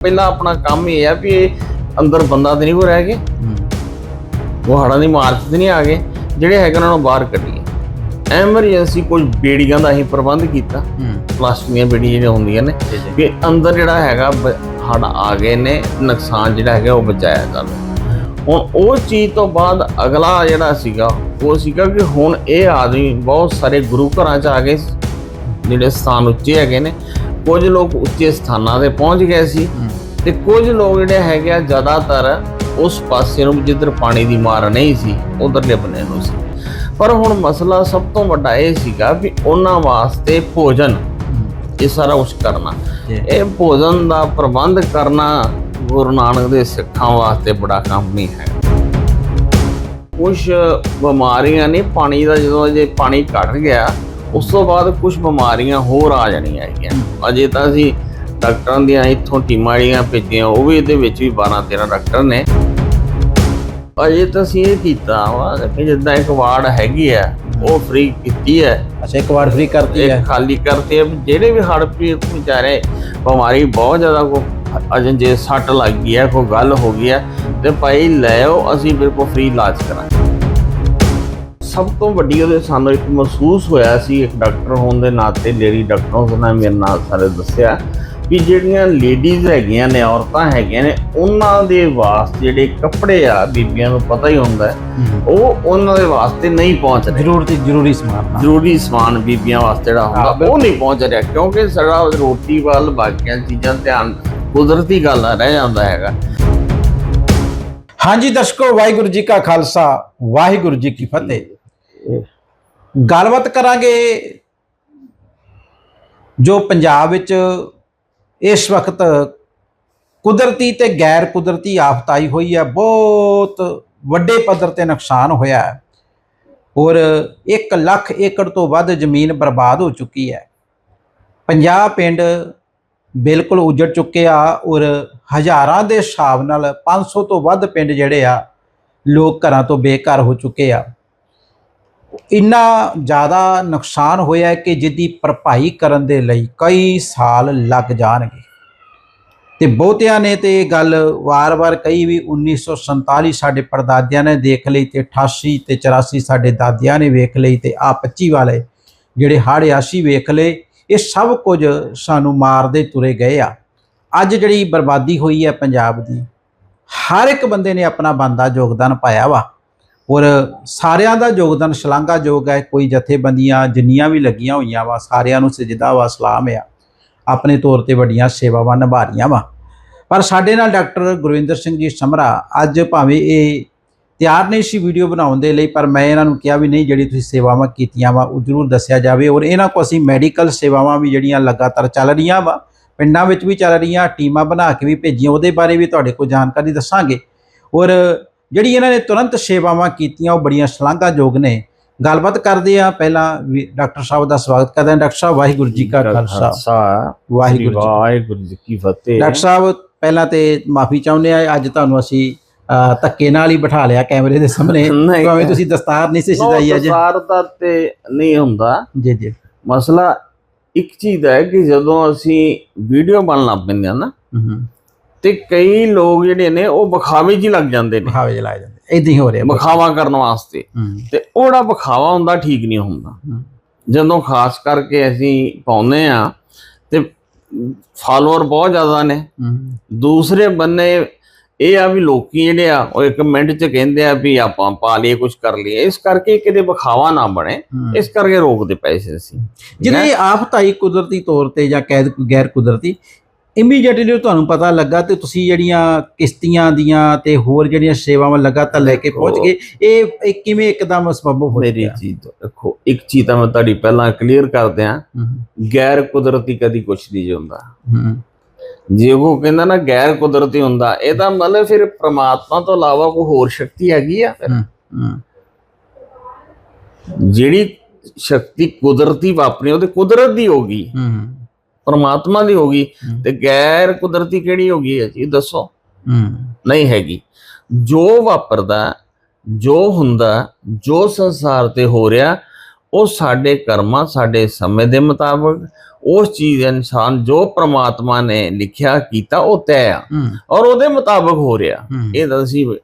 ਪਹਿਲਾਂ ਆਪਣਾ ਕੰਮ ਇਹ ਆ ਵੀ ਅੰਦਰ ਬੰਦਾ ਤੇ ਨਹੀਂ ਕੋ ਰਹਿ ਗਏ ਉਹ ਹੜਾਂ ਦੀ ਮਾਰਚ ਤੇ ਨਹੀਂ ਆ ਗਏ। ਜਿਹੜੇ ਹੈਗੇ ਉਹਨਾਂ ਨੂੰ ਬਾਹਰ ਕੱਢੀਏ। ਐਮਰਜੈਂਸੀ ਕੁਝ ਬੇੜੀਆਂ ਦਾ ਅਸੀਂ ਪ੍ਰਬੰਧ ਕੀਤਾ। ਪਲਾਸਟਿਕ ਦੀਆਂ ਬੇੜੀਆਂ ਜਿਹੜੀਆਂ ਹੁੰਦੀਆਂ ਨੇ। ਕਿ ਅੰਦਰ ਜਿਹੜਾ ਹੈਗਾ ਹੜ ਆ ਗਏ ਨੇ ਨੁਕਸਾਨ ਜਿਹੜਾ ਹੈਗਾ ਉਹ ਬਚਾਇਆ ਜਾਵੇ ਹੁਣ ਉਹ ਚੀਜ਼ ਤੋਂ ਬਾਅਦ ਅਗਲਾ ਜਿਹੜਾ ਸੀਗਾ ਉਹ ਸੀਗਾ ਕਿ ਹੁਣ ਇਹ ਆਦਮੀ ਬਹੁਤ ਸਾਰੇ ਗੁਰੂ ਘਰਾਂ ਚ ਆ ਗਏ। ਜਿਹੜੇ ਸਥਾਨ ਉੱਚੇ ਹੈਗੇ ਨੇ। ਕੁਝ ਲੋਕ ਉੱਚੇ ਸਥਾਨਾਂ ਤੇ ਪਹੁੰਚ ਗਏ ਸੀ ਤੇ ਕੁਝ ਲੋਕ ਜਿਹੜੇ ਹੈਗੇ ਆ ਜ਼ਿਆਦਾਤਰ ਉਸ ਪਾਸੇ ਨੂੰ ਜਿੱਧਰ ਪਾਣੀ ਦੀ ਮਾਰ ਨਹੀਂ ਸੀ ਉਧਰਲੇ ਬੰਨੇ ਨੂੰ ਸੀ। ਪਰ ਹੁਣ ਮਸਲਾ ਸਭ ਤੋਂ ਵੱਡਾ ਇਹ ਸੀਗਾ ਵੀ ਉਹਨਾਂ ਵਾਸਤੇ ਭੋਜਨ ਇਹ ਸਾਰਾ ਕੁਝ ਕਰਨਾ। ਇਹ ਭੋਜਨ ਦਾ ਪ੍ਰਬੰਧ ਕਰਨਾ ਗੁਰੂ ਨਾਨਕ ਦੇ ਸਿੱਖਾਂ ਵਾਸਤੇ ਬੜਾ ਕੰਮ ਨਹੀਂ ਹੈ। ਕੁਝ ਬਿਮਾਰੀਆਂ ਨੇ ਪਾਣੀ ਦਾ ਜਦੋਂ ਜੇ ਪਾਣੀ ਘਟ ਗਿਆ ਉਸ ਤੋਂ ਬਾਅਦ ਕੁਝ ਬਿਮਾਰੀਆਂ ਹੋਰ ਆ ਜਾਣੀਆਂ ਹੈਗੀਆਂ। ਅਜੇ ਤਾਂ ਅਸੀਂ ਡਾਕਟਰਾਂ ਦੀਆਂ ਇੱਥੋਂ ਟੀਮਾਂ ਜਿਹੜੀਆਂ ਭੇਜੀਆਂ ਉਹ ਵੀ ਇਹਦੇ ਵਿੱਚ ਵੀ 12 13 ਡਾਕਟਰ ਨੇ। ਅਜੇ ਤਾਂ ਅਸੀਂ ਇਹ ਕੀਤਾ ਵਾ ਕਿ ਜਿੱਦਾਂ ਇੱਕ ਵਾਰਡ ਹੈਗੀ ਆ ਉਹ ਫ੍ਰੀ ਕੀਤੀ ਹੈ ਅੱਛਾ ਇੱਕ ਵਾਰ ਫ੍ਰੀ ਕਰਤੀ ਹੈ ਖਾਲੀ ਕਰਤੇ ਵੀ ਜਿਹੜੇ ਵੀ ਹੜ੍ਹ ਪੀੜਤ ਵਿਚਾਰੇ ਬਿਮਾਰੀ ਬਹੁਤ ਜ਼ਿਆਦਾ ਕੋ ਅਜੇ ਜੇ ਸੱਟ ਲੱਗ ਗਈ ਹੈ ਕੋਈ ਗੱਲ ਹੋ ਗਈ ਹੈ ਤੇ ਭਾਈ ਲੈ ਆਓ ਅਸੀਂ ਬਿਲਕੁਲ ਫ੍ਰੀ ਇਲਾਜ ਕਰਾਂਗੇ। ਸਭ ਤੋਂ ਵੱਡੀ ਉਹਦੇ ਸਾਨੂੰ ਇੱਕ ਮਹਿਸੂਸ ਹੋਇਆ ਸੀ ਇੱਕ ਡਾਕਟਰ ਹੋਣ ਦੇ ਨਾਤੇ ਲੇਡੀ ਡਾਕਟਰ ਉਹਨਾਂ ਮੇਰੇ ਨਾਲ ਸਾਰੇ ਦੱਸਿਆ ਵੀ ਜਿਹੜੀਆਂ ਲੇਡੀਜ਼ ਹੈਗੀਆਂ ਨੇ ਔਰਤਾਂ ਹੈਗੀਆਂ ਨੇ ਉਹਨਾਂ ਦੇ ਵਾਸਤੇ ਜਿਹੜੇ ਕੱਪੜੇ ਆ ਬੀਬੀਆਂ ਨੂੰ ਪਤਾ ਹੀ ਹੁੰਦਾ ਉਹ ਉਹਨਾਂ ਦੇ ਵਾਸਤੇ ਨਹੀਂ ਪਹੁੰਚ ਰਹੇ ਜ਼ਰੂਰੀ ਜ਼ਰੂਰੀ ਸਮਾਨ। ਜ਼ਰੂਰੀ ਸਮਾਨ ਬੀਬੀਆਂ ਵਾਸਤੇ ਜਿਹੜਾ ਹੁੰਦਾ। ਉਹ ਨਹੀਂ ਪਹੁੰਚ ਰਿਹਾ ਕਿਉਂਕਿ ਸਾਡਾ ਰੋਟੀ ਵੱਲ ਬਾਕੀਆਂ ਚੀਜ਼ਾਂ ਧਿਆਨ ਕੁਦਰਤੀ ਗੱਲ ਆ ਰਹਿ ਜਾਂਦਾ ਹੈਗਾ ਹਾਂਜੀ ਦਰਸ਼ਕੋ ਵਾਹਿਗੁਰੂ ਜੀ ਕਾ ਖਾਲਸਾ ਵਾਹਿਗੁਰੂ ਜੀ ਕੀ ਫਤਿਹ ਗੱਲਬਾਤ ਕਰਾਂਗੇ ਜੋ ਪੰਜਾਬ ਵਿੱਚ ਇਸ ਵਕਤ ਕੁਦਰਤੀ ਤੇ ਗੈਰ ਕੁਦਰਤੀ ਆਫਤ ਆਈ ਹੋਈ ਹੈ, ਬਹੁਤ ਵੱਡੇ ਪੱਧਰ ਤੇ ਨੁਕਸਾਨ ਹੋਇਆ ਹੈ ਔਰ 1 ਲੱਖ ਏਕੜ ਤੋਂ ਵੱਧ ਜ਼ਮੀਨ ਬਰਬਾਦ ਹੋ ਚੁੱਕੀ ਹੈ। 50 ਪਿੰਡ ਬਿਲਕੁਲ ਉਜੜ ਚੁੱਕੇ ਆ ਔਰ ਹਜ਼ਾਰਾਂ ਦੇ ਹਿਸਾਬ ਨਾਲ 500 ਤੋਂ ਵੱਧ ਪਿੰਡ ਜਿਹੜੇ ਆ, ਲੋਕ ਘਰਾਂ ਤੋਂ ਬੇਘਰ ਹੋ ਚੁੱਕੇ ਆ। ਇੰਨਾ ਜ਼ਿਆਦਾ ਨੁਕਸਾਨ ਹੋਇਆ ਕਿ ਜਿਹਦੀ ਭਰਪਾਈ ਕਰਨ ਦੇ ਲਈ ਕਈ ਸਾਲ ਲੱਗ ਜਾਣਗੇ। ਤੇ ਬਹੁਤਿਆਂ ਨੇ ਤੇ ਇਹ ਗੱਲ ਵਾਰ-ਵਾਰ ਕਹੀ ਵੀ 1947 ਸਾਡੇ ਪਰਦਾਦਿਆਂ ਨੇ ਦੇਖ ਲਈ ਤੇ 88 ਤੇ 84 ਸਾਡੇ ਦਾਦਿਆਂ ਨੇ ਵੇਖ ਲਈ ਤੇ ਆ 25 ਵਾਲੇ ਜਿਹੜੇ ਹੜ੍ਹ ਆਸ਼ੀ ਵੇਖ ਲਏ, ਇਹ ਸਭ ਕੁਝ ਸਾਨੂੰ ਮਾਰਦੇ ਤੁਰੇ ਗਏ ਆ। ਅੱਜ ਜਿਹੜੀ ਬਰਬਾਦੀ ਹੋਈ ਹੈ ਪੰਜਾਬ ਦੀ, ਹਰ ਇੱਕ ਬੰਦੇ ਨੇ ਆਪਣਾ ਬੰਦਾ ਯੋਗਦਾਨ ਪਾਇਆ ਵਾ। ਔਰ ਸਾਰਿਆਂ ਦਾ ਯੋਗਦਾਨ ਸ਼ਲਾਘਾਯੋਗ ਹੈ, ਕੋਈ ਜਥੇਬੰਦੀਆਂ ਜਿੰਨੀਆਂ ਵੀ ਲੱਗੀਆਂ ਹੋਈਆਂ ਵਾ, ਸਾਰਿਆਂ ਨੂੰ ਸਜਦਾ ਵਾ, ਸਲਾਮ ਆ। ਆਪਣੇ ਤੌਰ ਤੇ ਵੱਡੀਆਂ ਸੇਵਾਵਾਂ ਨਿਭਾ ਰਹੀਆਂ ਵਾ। ਪਰ ਸਾਡੇ ਨਾਲ ਡਾਕਟਰ ਗੁਰਵਿੰਦਰ ਸਿੰਘ ਜੀ ਸਮਰਾ, ਅੱਜ ਭਾਵੇਂ ਇਹ ਤਿਆਰ ਨਹੀਂ ਸੀ ਵੀਡੀਓ ਬਣਾਉਣ ਦੇ ਲਈ, ਪਰ ਮੈਂ ਇਹਨਾਂ ਨੂੰ ਕਿਹਾ ਵੀ ਨਹੀਂ, ਜਿਹੜੀ ਤੁਸੀਂ ਸੇਵਾਵਾਂ ਕੀਤੀਆਂ ਵਾ, ਉਹ ਜ਼ਰੂਰ ਦੱਸਿਆ ਜਾਵੇ। ਔਰ ਇਹਨਾਂ ਕੋ ਅਸੀਂ ਮੈਡੀਕਲ ਸੇਵਾਵਾਂ ਵੀ ਜਿਹੜੀਆਂ ਲਗਾਤਾਰ ਚੱਲ ਰਹੀਆਂ ਵਾ, ਪਿੰਡਾਂ ਵਿੱਚ ਵੀ ਚੱਲ ਰਹੀਆਂ, ਟੀਮਾਂ ਬਣਾ ਕੇ ਵੀ ਭੇਜੀਆਂ, ਉਹਦੇ ਬਾਰੇ ਵੀ ਤੁਹਾਡੇ ਕੋਲ ਜਾਣਕਾਰੀ ਦੱਸਾਂਗੇ। ਔਰ ਜਿਹੜੀ ਇਹਨਾਂ ਨੇ ਤੁਰੰਤ ਸੇਵਾਵਾਂ ਕੀਤੀਆਂ ਉਹ ਬੜੀਆਂ ਸ਼ਲਾਘਾਯੋਗ ਨੇ। ਗੱਲਬਾਤ ਕਰਦੇ ਆ ਪਹਿਲਾਂ ਡਾਕਟਰ ਸਾਹਿਬ ਦਾ ਸਵਾਗਤ ਕਰਦੇ ਹਾਂ। ਡਾਕਟਰ ਸਾਹਿਬ ਵਾਹਿਗੁਰੂ ਜੀ ਕਾ ਖਾਲਸਾ। ਵਾਹਿਗੁਰੂ ਜੀ ਵਾਹਿਗੁਰੂ ਜੀ ਕੀ ਫਤਿਹ। ਡਾਕਟਰ ਸਾਹਿਬ ਪਹਿਲਾਂ ਤੇ ਮਾਫੀ ਚਾਹੁੰਦੇ ਆ ਅੱਜ ਤੁਹਾਨੂੰ ਅਸੀਂ ਧੱਕੇ ਨਾਲ ਹੀ ਬਿਠਾ ਲਿਆ ਕੈਮਰੇ ਦੇ ਸਾਹਮਣੇ। ਭਾਵੇਂ ਤੁਸੀਂ ਦਸਤਾਰ ਨਹੀਂ ਸੀ ਸਜਾਈ ਅੱਜ। ਸਾਰ ਦਾ ਤੇ ਨਹੀਂ ਹੁੰਦਾ। ਜੀ ਜੀ। ਮਸਲਾ ਇੱਕ ਚੀਜ਼ ਹੈ ਕਿ ਜਦੋਂ ਅਸੀਂ ਵੀਡੀਓ ਬਣਨ ਲੱਗ ਪੈਂਦੇ ਆ ਨਾ ਤੇ ਕਈ ਲੋਕ ਜਿਹੜੇ ਨੇ ਉਹ ਵਿਖਾਵੇ 'ਚ ਹੀ ਲੱਗ ਜਾਂਦੇ ਨੇ। ਬਖਾਵੇ ਜਲਾਏ ਜਾਂਦੇ ਇਦਾਂ ਹੀ ਹੋ ਰਿਹਾ। ਵਿਖਾਵਾ ਕਰਨ ਵਾਸਤੇ। ਤੇ ਉਹ ਜਿਹੜਾ ਵਿਖਾਵਾ ਹੁੰਦਾ ਠੀਕ ਨਹੀਂ ਹੁੰਦਾ। ਜਦੋਂ ਖਾਸ ਕਰਕੇ ਅਸੀਂ ਪਾਉਂਦੇ ਆ ਤੇ ਫਾਲੋਅਰ ਬਹੁਤ ਜ਼ਿਆਦਾ ਨੇ। ਦੂਸਰੇ ਬੰਨੇ ਇਹ ਆ ਵੀ ਲੋਕੀ ਜਿਹੜੇ ਆ ਉਹ ਇੱਕ ਮਿੰਟ 'ਚ ਕਹਿੰਦੇ ਆ ਵੀ ਆਪਾਂ ਪਾ ਲਈਏ ਕੁਝ ਕਰ ਲਈਏ। ਇਸ ਕਰਕੇ ਕਿਤੇ ਵਿਖਾਵਾ ਨਾ ਬਣੇ। ਇਸ ਕਰਕੇ ਰੋਕਦੇ ਪੈਸੇ ਅਸੀਂ। ਜਦੋਂ ਇਹ ਆਫਤ ਆਈ ਕੁਦਰਤੀ ਤੌਰ ਤੇ ਜਾਂ ਕੈਦ ਗੈਰ ਕੁਦਰਤੀ ਇਮੀਡੀਏਟਲੀ ਤੁਹਾਨੂੰ ਪਤਾ ਲੱਗਾ ਤੇ ਤੁਸੀਂ ਜਿਹੜੀਆਂ ਕਿਸ਼ਤੀਆਂ ਦੀਆਂ ਤੇ ਹੋਰ ਜਿਹੜੀਆਂ ਸੇਵਾਵਾਂ ਲਗਾਤਾਰ ਲੈ ਕੇ ਪਹੁੰਚ ਗਏ ਇਹ ਇਹ ਕਿਵੇਂ ਇੱਕਦਮ ਸੰਭਵ ਹੋ ਮੇਰੀ ਤੋਂ ਦੇਖੋ ਇੱਕ ਚੀਜ਼ ਤਾਂ ਮੈਂ ਤੁਹਾਡੀ ਪਹਿਲਾਂ ਕਲੀਅਰ ਕਰ ਦਿਆਂ ਗੈਰ ਕੁਦਰਤੀ ਕਦੀ ਕੁਝ ਨਹੀਂ ਹੁੰਦਾ। ਜੇ ਉਹ ਕਹਿੰਦਾ ਨਾ ਗੈਰ ਕੁਦਰਤੀ ਹੁੰਦਾ ਇਹਦਾ ਮਤਲਬ ਫਿਰ ਪ੍ਰਮਾਤਮਾ ਤੋਂ ਇਲਾਵਾ ਕੋਈ ਹੋਰ ਸ਼ਕਤੀ ਹੈਗੀ ਆ ਫਿਰ। ਜਿਹੜੀ ਸ਼ਕਤੀ ਕੁਦਰਤੀ ਵਾਪਰੀ ਉਹ ਤੇ ਕੁਦਰਤ ਦੀ ਹੋਗੀ ਹੂੰ ਪਰਮਾਤਮਾ ਦੀ ਹੋਗੀ। ਤੇ ਗੈਰ ਕੁਦਰਤੀ ਕਿਹੜੀ ਹੋਗੀ ਹੈ ਜੀ? ਦੱਸੋ। ਨਹੀਂ ਹੈਗੀ। ਜੋ ਵਾਪਰਦਾ ਜੋ ਹੁੰਦਾ ਜੋ ਸੰਸਾਰ ਤੇ ਹੋ ਰਿਹਾ ਉਹ ਸਾਡੇ ਕਰਮਾਂ ਸਾਡੇ ਸਮੇਂ ਦੇ ਮੁਤਾਬਕ ਉਸ ਚੀਜ਼ ਇਨਸਾਨ ਜੋ ਪ੍ਰਮਾਤਮਾ ਨੇ ਲਿਖਿਆ ਕੀਤਾ ਉਹ ਤੈਅ ਆ। ਔਰ ਉਹਦੇ ਮੁਤਾਬਕ ਹੋ ਰਿਹਾ। ਇਹ ਤਾਂ ਅਸੀਂ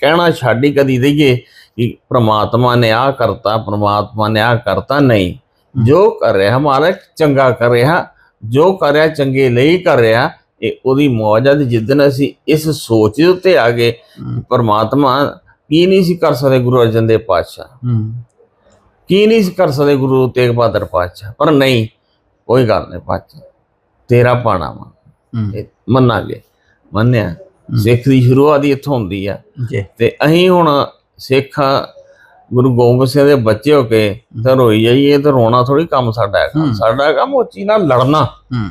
ਕਹਿਣਾ ਛੱਡ ਹੀ ਕਦੀ ਦਈਏ ਕਿ ਪ੍ਰਮਾਤਮਾ ਨੇ ਆ ਕਰਤਾ ਪ੍ਰਮਾਤਮਾ ਨੇ ਆ ਕਰਤਾ ਨਹੀਂ। ਜੋ ਕਰ ਰਿਹਾ ਮਾਲਕ ਚੰਗਾ ਕਰ ਰਿਹਾ ਜੋ ਕਰ ਰਿਹਾ ਚੰਗੇ ਲਈ ਕਰ ਰਿਹਾ ਇਹ ਉਹਦੀ ਮੌਜ ਆ ਤੇ ਜਿੱਦਨ ਅਸੀਂ ਇਸ ਸੋਚ ਦੇ ਉੱਤੇ ਆ ਗਏ ਪਰਮਾਤਮਾ ਕੀ ਨਹੀਂ ਸੀ ਕਰ ਸਕਦੇ ਗੁਰੂ ਅਰਜਨ ਦੇਵ ਪਾਤਸ਼ਾਹ। ਕੀ ਨਹੀਂ ਸੀ ਕਰ ਸਕਦੇ ਗੁਰੂ ਤੇਗ ਬਹਾਦਰ ਪਾਤਸ਼ਾਹ। ਪਰ ਨਹੀਂ ਕੋਈ ਗੱਲ ਨਹੀਂ ਪਾਤਸ਼ਾਹ। ਤੇਰਾ ਪਾਣਾ ਵਾ। ਮੰਨਾਂਗੇ। ਮੰਨਿਆ। ਸਿੱਖ ਦੀ ਸ਼ੁਰੂਆਤ ਹੀ ਇੱਥੋਂ ਹੁੰਦੀ ਆ। ਤੇ ਅਸੀਂ ਹੁਣ ਸਿੱਖ ਗੁਰੂ ਗੋਬਿੰਦ ਸਿੰਘ ਦੇ ਬੱਚੇ ਹੋ ਕੇ ਤੇ ਰੋਈ ਜਾਈਏ ਤੇ ਰੋਣਾ ਥੋੜੀ ਕੰਮ ਸਾਡਾ ਹੈਗਾ। ਹੂੰ। ਸਾਡਾ ਕੰਮ ਉਹ ਚੀਜ਼ ਨਾਲ ਲੜਨਾ ਹੂੰ।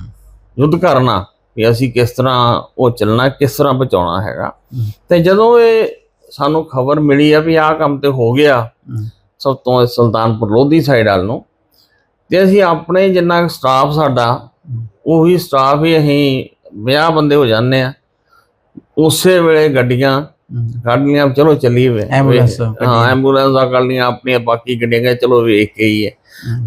ਯੁੱਧ ਕਰਨਾ ਵੀ ਅਸੀਂ ਕਿਸ ਤਰ੍ਹਾਂ ਉਹ ਚੱਲਣਾ ਕਿਸ ਤਰ੍ਹਾਂ ਬਚਾਉਣਾ ਹੈਗਾ। ਤੇ ਜਦੋਂ ਇਹ ਸਾਨੂੰ ਖਬਰ ਮਿਲੀ ਆ ਵੀ ਆਹ ਕੰਮ ਤੇ ਹੋ ਗਿਆ ਸਭ ਤੋਂ ਸੁਲਤਾਨਪੁਰ ਲੋਧੀ ਸਾਈਡ ਵੱਲ ਨੂੰ ਤੇ ਅਸੀਂ ਆਪਣੇ ਜਿੰਨਾ ਸਟਾਫ ਸਾਡਾ ਉਹੀ ਸਟਾਫ ਹੀ ਅਸੀਂ 50 ਬੰਦੇ ਹੋ ਜਾਂਦੇ ਆ। ਉਸੇ ਵੇਲੇ ਗੱਡੀਆਂ ਕੱਢ ਲੀਆਂ ਚਲੋ ਚੱਲੀਏ ਵੇ ਐਂਬੂਲੈਂਸ ਹਾਂ। ਐਂਬੂਲੈਂਸ ਆ ਕੱਢ ਲੀਆਂ ਆਪਣੀਆਂ ਬਾਕੀ ਗੱਡੀਆਂ ਚਲੋ ਵੇਖ ਕੇ ਹੀ ਹੈ।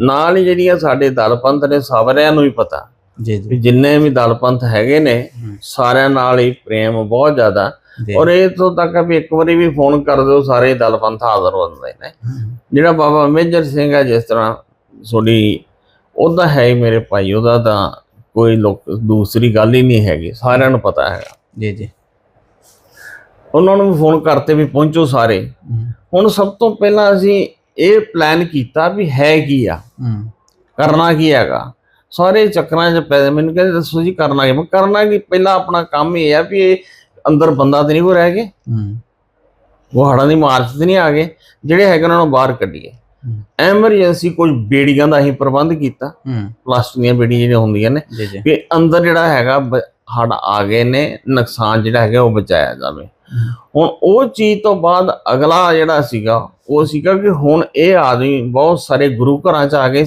ਨਾਲ ਹੀ ਜਿਹੜੀਆਂ ਸਾਡੇ ਦਲ ਪੰਥ ਨੇ ਸਾਰਿਆਂ ਨੂੰ ਹੀ ਪਤਾ ਜੀ ਜੀ ਜਿੰਨੇ ਵੀ ਦਲ ਪੰਥ ਹੈਗੇ ਨੇ। ਸਾਰਿਆਂ ਨਾਲ ਹੀ ਪ੍ਰੇਮ ਬਹੁਤ ਜ਼ਿਆਦਾ ਔਰ ਇਹ ਤੋਂ ਤੱਕ ਵੀ ਇੱਕ ਵਾਰੀ ਵੀ ਫੋਨ ਕਰ ਦਿਓ ਸਾਰੇ ਦਲ ਪੰਥ ਹਾਜ਼ਰ ਹੋ ਜਾਂਦੇ ਨੇ ਜਿਹੜਾ ਬਾਬਾ ਮੇਜਰ ਸਿੰਘ ਹੈ ਜਿਸ ਤਰ੍ਹਾਂ ਤੁਹਾਡੀ ਉਹਦਾ ਹੈ ਹੀ ਮੇਰੇ ਭਾਈ ਉਹਦਾ ਤਾਂ ਕੋਈ ਲੋਕ ਦੂਸਰੀ ਗੱਲ ਹੀ ਨਹੀਂ ਹੈਗੀ ਸਾਰਿਆਂ ਨੂੰ ਪਤਾ ਹੈਗਾ ਜੀ ਜੀ ਉਹਨਾਂ ਨੂੰ ਫੋਨ ਕਰਤੇ ਵੀ ਪਹੁੰਚੋ ਸਾਰੇ। ਹੁਣ ਸਭ ਤੋਂ ਪਹਿਲਾਂ ਅਸੀਂ ਇਹ ਪਲਾਨ ਕੀਤਾ ਵੀ ਹੈ ਕੀ ਆ? ਕਰਨਾ ਕੀ ਹੈਗਾ? ਸਾਰੇ ਚੱਕਰਾਂ 'ਚ ਪੈ ਮੈਨੂੰ ਕਹਿੰਦੇ ਦੱਸੋ ਜੀ ਕਰਨਾ ਕੀ? ਮੈਂ ਕਰਨਾ ਕੀ? ਪਹਿਲਾਂ ਆਪਣਾ ਕੰਮ ਇਹ ਆ ਵੀ ਇਹ ਅੰਦਰ ਬੰਦਾ ਤੇ ਨਹੀਂ ਕੋ ਰਹਿ ਗਏ ਉਹ ਹੜਾਂ ਦੀ ਮਾਰਚ ਤੇ ਨਹੀਂ ਆ ਗਏ ਜਿਹੜੇ ਹੈਗੇ ਉਹਨਾਂ ਨੂੰ ਬਾਹਰ ਕੱਢੀਏ। ਐਮਰਜੈਂਸੀ ਕੁਝ ਬੇੜੀਆਂ ਦਾ ਅਸੀਂ ਪ੍ਰਬੰਧ ਕੀਤਾ। ਪਲਾਸਟਿਕ ਦੀਆਂ ਬੇੜੀਆਂ ਜਿਹੜੀਆਂ ਹੁੰਦੀਆਂ ਨੇ ਕਿ ਅੰਦਰ ਜਿਹੜਾ ਹੈਗਾ ਹੜ੍ਹ ਆ ਗਏ ਨੇ ਨੁਕਸਾਨ ਜਿਹੜਾ ਹੈਗਾ ਉਹ ਬਚਾਇਆ ਜਾਵੇ। ਹੁਣ ਉਹ ਚੀਜ਼ ਤੋਂ ਬਾਅਦ ਅਗਲਾ ਜਿਹੜਾ ਸੀਗਾ ਉਹ ਸੀਗਾ ਕਿ ਹੁਣ ਇਹ ਆਦਮੀ ਬਹੁਤ ਸਾਰੇ ਗੁਰੂ ਘਰਾਂ 'ਚ ਆ ਗਏ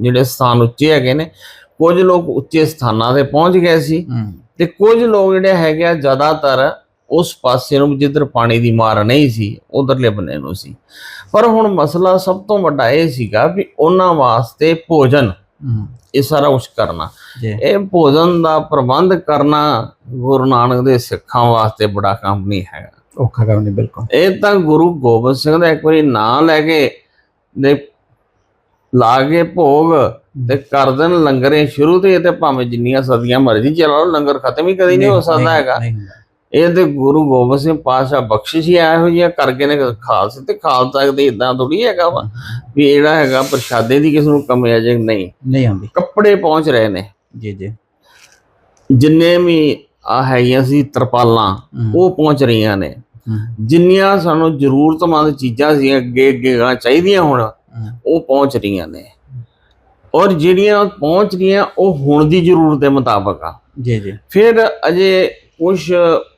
ਜਿਹੜੇ ਸਥਾਨ ਉੱਚੇ ਹੈਗੇ ਨੇ ਕੁਝ ਲੋਕ ਉੱਚੇ ਸਥਾਨਾਂ ਤੇ ਪਹੁੰਚ ਗਏ ਸੀ ਤੇ ਕੁਝ ਲੋਕ ਜਿਹੜੇ ਹੈਗੇ ਆ ਜ਼ਿਆਦਾਤਰ ਉਸ ਪਾਸੇ ਨੂੰ ਜਿੱਧਰ ਪਾਣੀ ਦੀ ਮਾਰ ਨਹੀਂ ਸੀ ਉਧਰਲੇ ਬੰਨੇ ਨੂੰ ਸੀ। ਪਰ ਹੁਣ ਮਸਲਾ ਸਭ ਤੋਂ ਵੱਡਾ ਇਹ ਸੀਗਾ ਵੀ ਉਹਨਾਂ ਵਾਸਤੇ ਭੋਜਨ ਇਹ ਸਾਰਾ ਕੁਝ ਕਰਨਾ। ਇਹ ਭੋਜਨ ਦਾ ਪ੍ਰਬੰਧ ਕਰਨਾ ਗੁਰੂ ਨਾਨਕ ਦੇ ਸਿੱਖਾਂ ਵਾਸਤੇ ਬੜਾ ਕੰਮ ਨਹੀਂ ਹੈਗਾ। ਔਖਾ ਕੰਮ ਨਹੀਂ ਬਿਲਕੁਲ। ਇਹ ਤਾਂ ਗੁਰੂ ਗੋਬਿੰਦ ਸਿੰਘ ਦਾ ਇੱਕ ਵਾਰੀ ਨਾਂ ਲੈ ਕੇ ਦੇ ਲਾ ਕੇ ਭੋਗ ਤੇ ਕਰ ਦੇਣ ਲੰਗਰੇ ਸ਼ੁਰੂ ਤੇ ਇਹ ਤੇ ਭਾਵੇਂ ਜਿੰਨੀਆਂ ਸਦੀਆਂ ਮਰਜ਼ੀ ਚਲਾ ਲਓ ਲੰਗਰ ਖਤਮ ਹੀ ਕਦੀ ਨਹੀਂ ਹੋ ਸਕਦਾ ਹੈਗਾ। ਇਹ ਤੇ ਗੁਰੂ ਗੋਬਿੰਦ ਸਿੰਘ ਪਾਤਸ਼ਾਹ ਬਖਸ਼ਿਸ਼ ਹੀ ਆਇਆ ਹੋ ਜਿਹਾ ਕਰਕੇ ਨੇ ਖਾਲਸੇ ਤੇ ਖਾਲਸਾ ਦੇ ਇਦਾਂ ਥੋੜੀ ਹੈਗਾ ਵਾ ਵੀ ਜਿਹੜਾ ਹੈਗਾ ਪ੍ਰਸ਼ਾਦੇ ਦੀ ਕਿਸ ਨੂੰ ਕਮੀ ਆ ਜੇ ਨਹੀਂ। ਨਹੀਂ ਆਉਂਦੀ। ਕੱਪੜੇ ਪਹੁੰਚ ਰਹੇ ਨੇ। ਜੀ ਜੀ। ਜਿੰਨੇ ਵੀ ਆ ਹੈਗੀਆਂ ਸੀ ਤਰਪਾਲਾਂ ਉਹ ਪਹੁੰਚ ਰਹੀਆਂ ਨੇ। ਜਿੰਨੀਆਂ ਸਾਨੂੰ ਜ਼ਰੂਰਤਮੰਦ ਚੀਜ਼ਾਂ ਸੀ ਅੱਗੇ ਅੱਗੇ ਗਾਂ ਚਾਹੀਦੀਆਂ ਹੁਣ ਉਹ ਪਹੁੰਚ ਰਹੀਆਂ ਨੇ। ਔਰ ਜਿਹੜੀਆਂ ਪਹੁੰਚ ਰਹੀਆਂ ਉਹ ਹੁਣ ਦੀ ਜ਼ਰੂਰਤ ਦੇ ਮੁਤਾਬਕ ਆ। ਜੀ ਜੀ। ਫਿਰ ਅਜੇ ਕੁਝ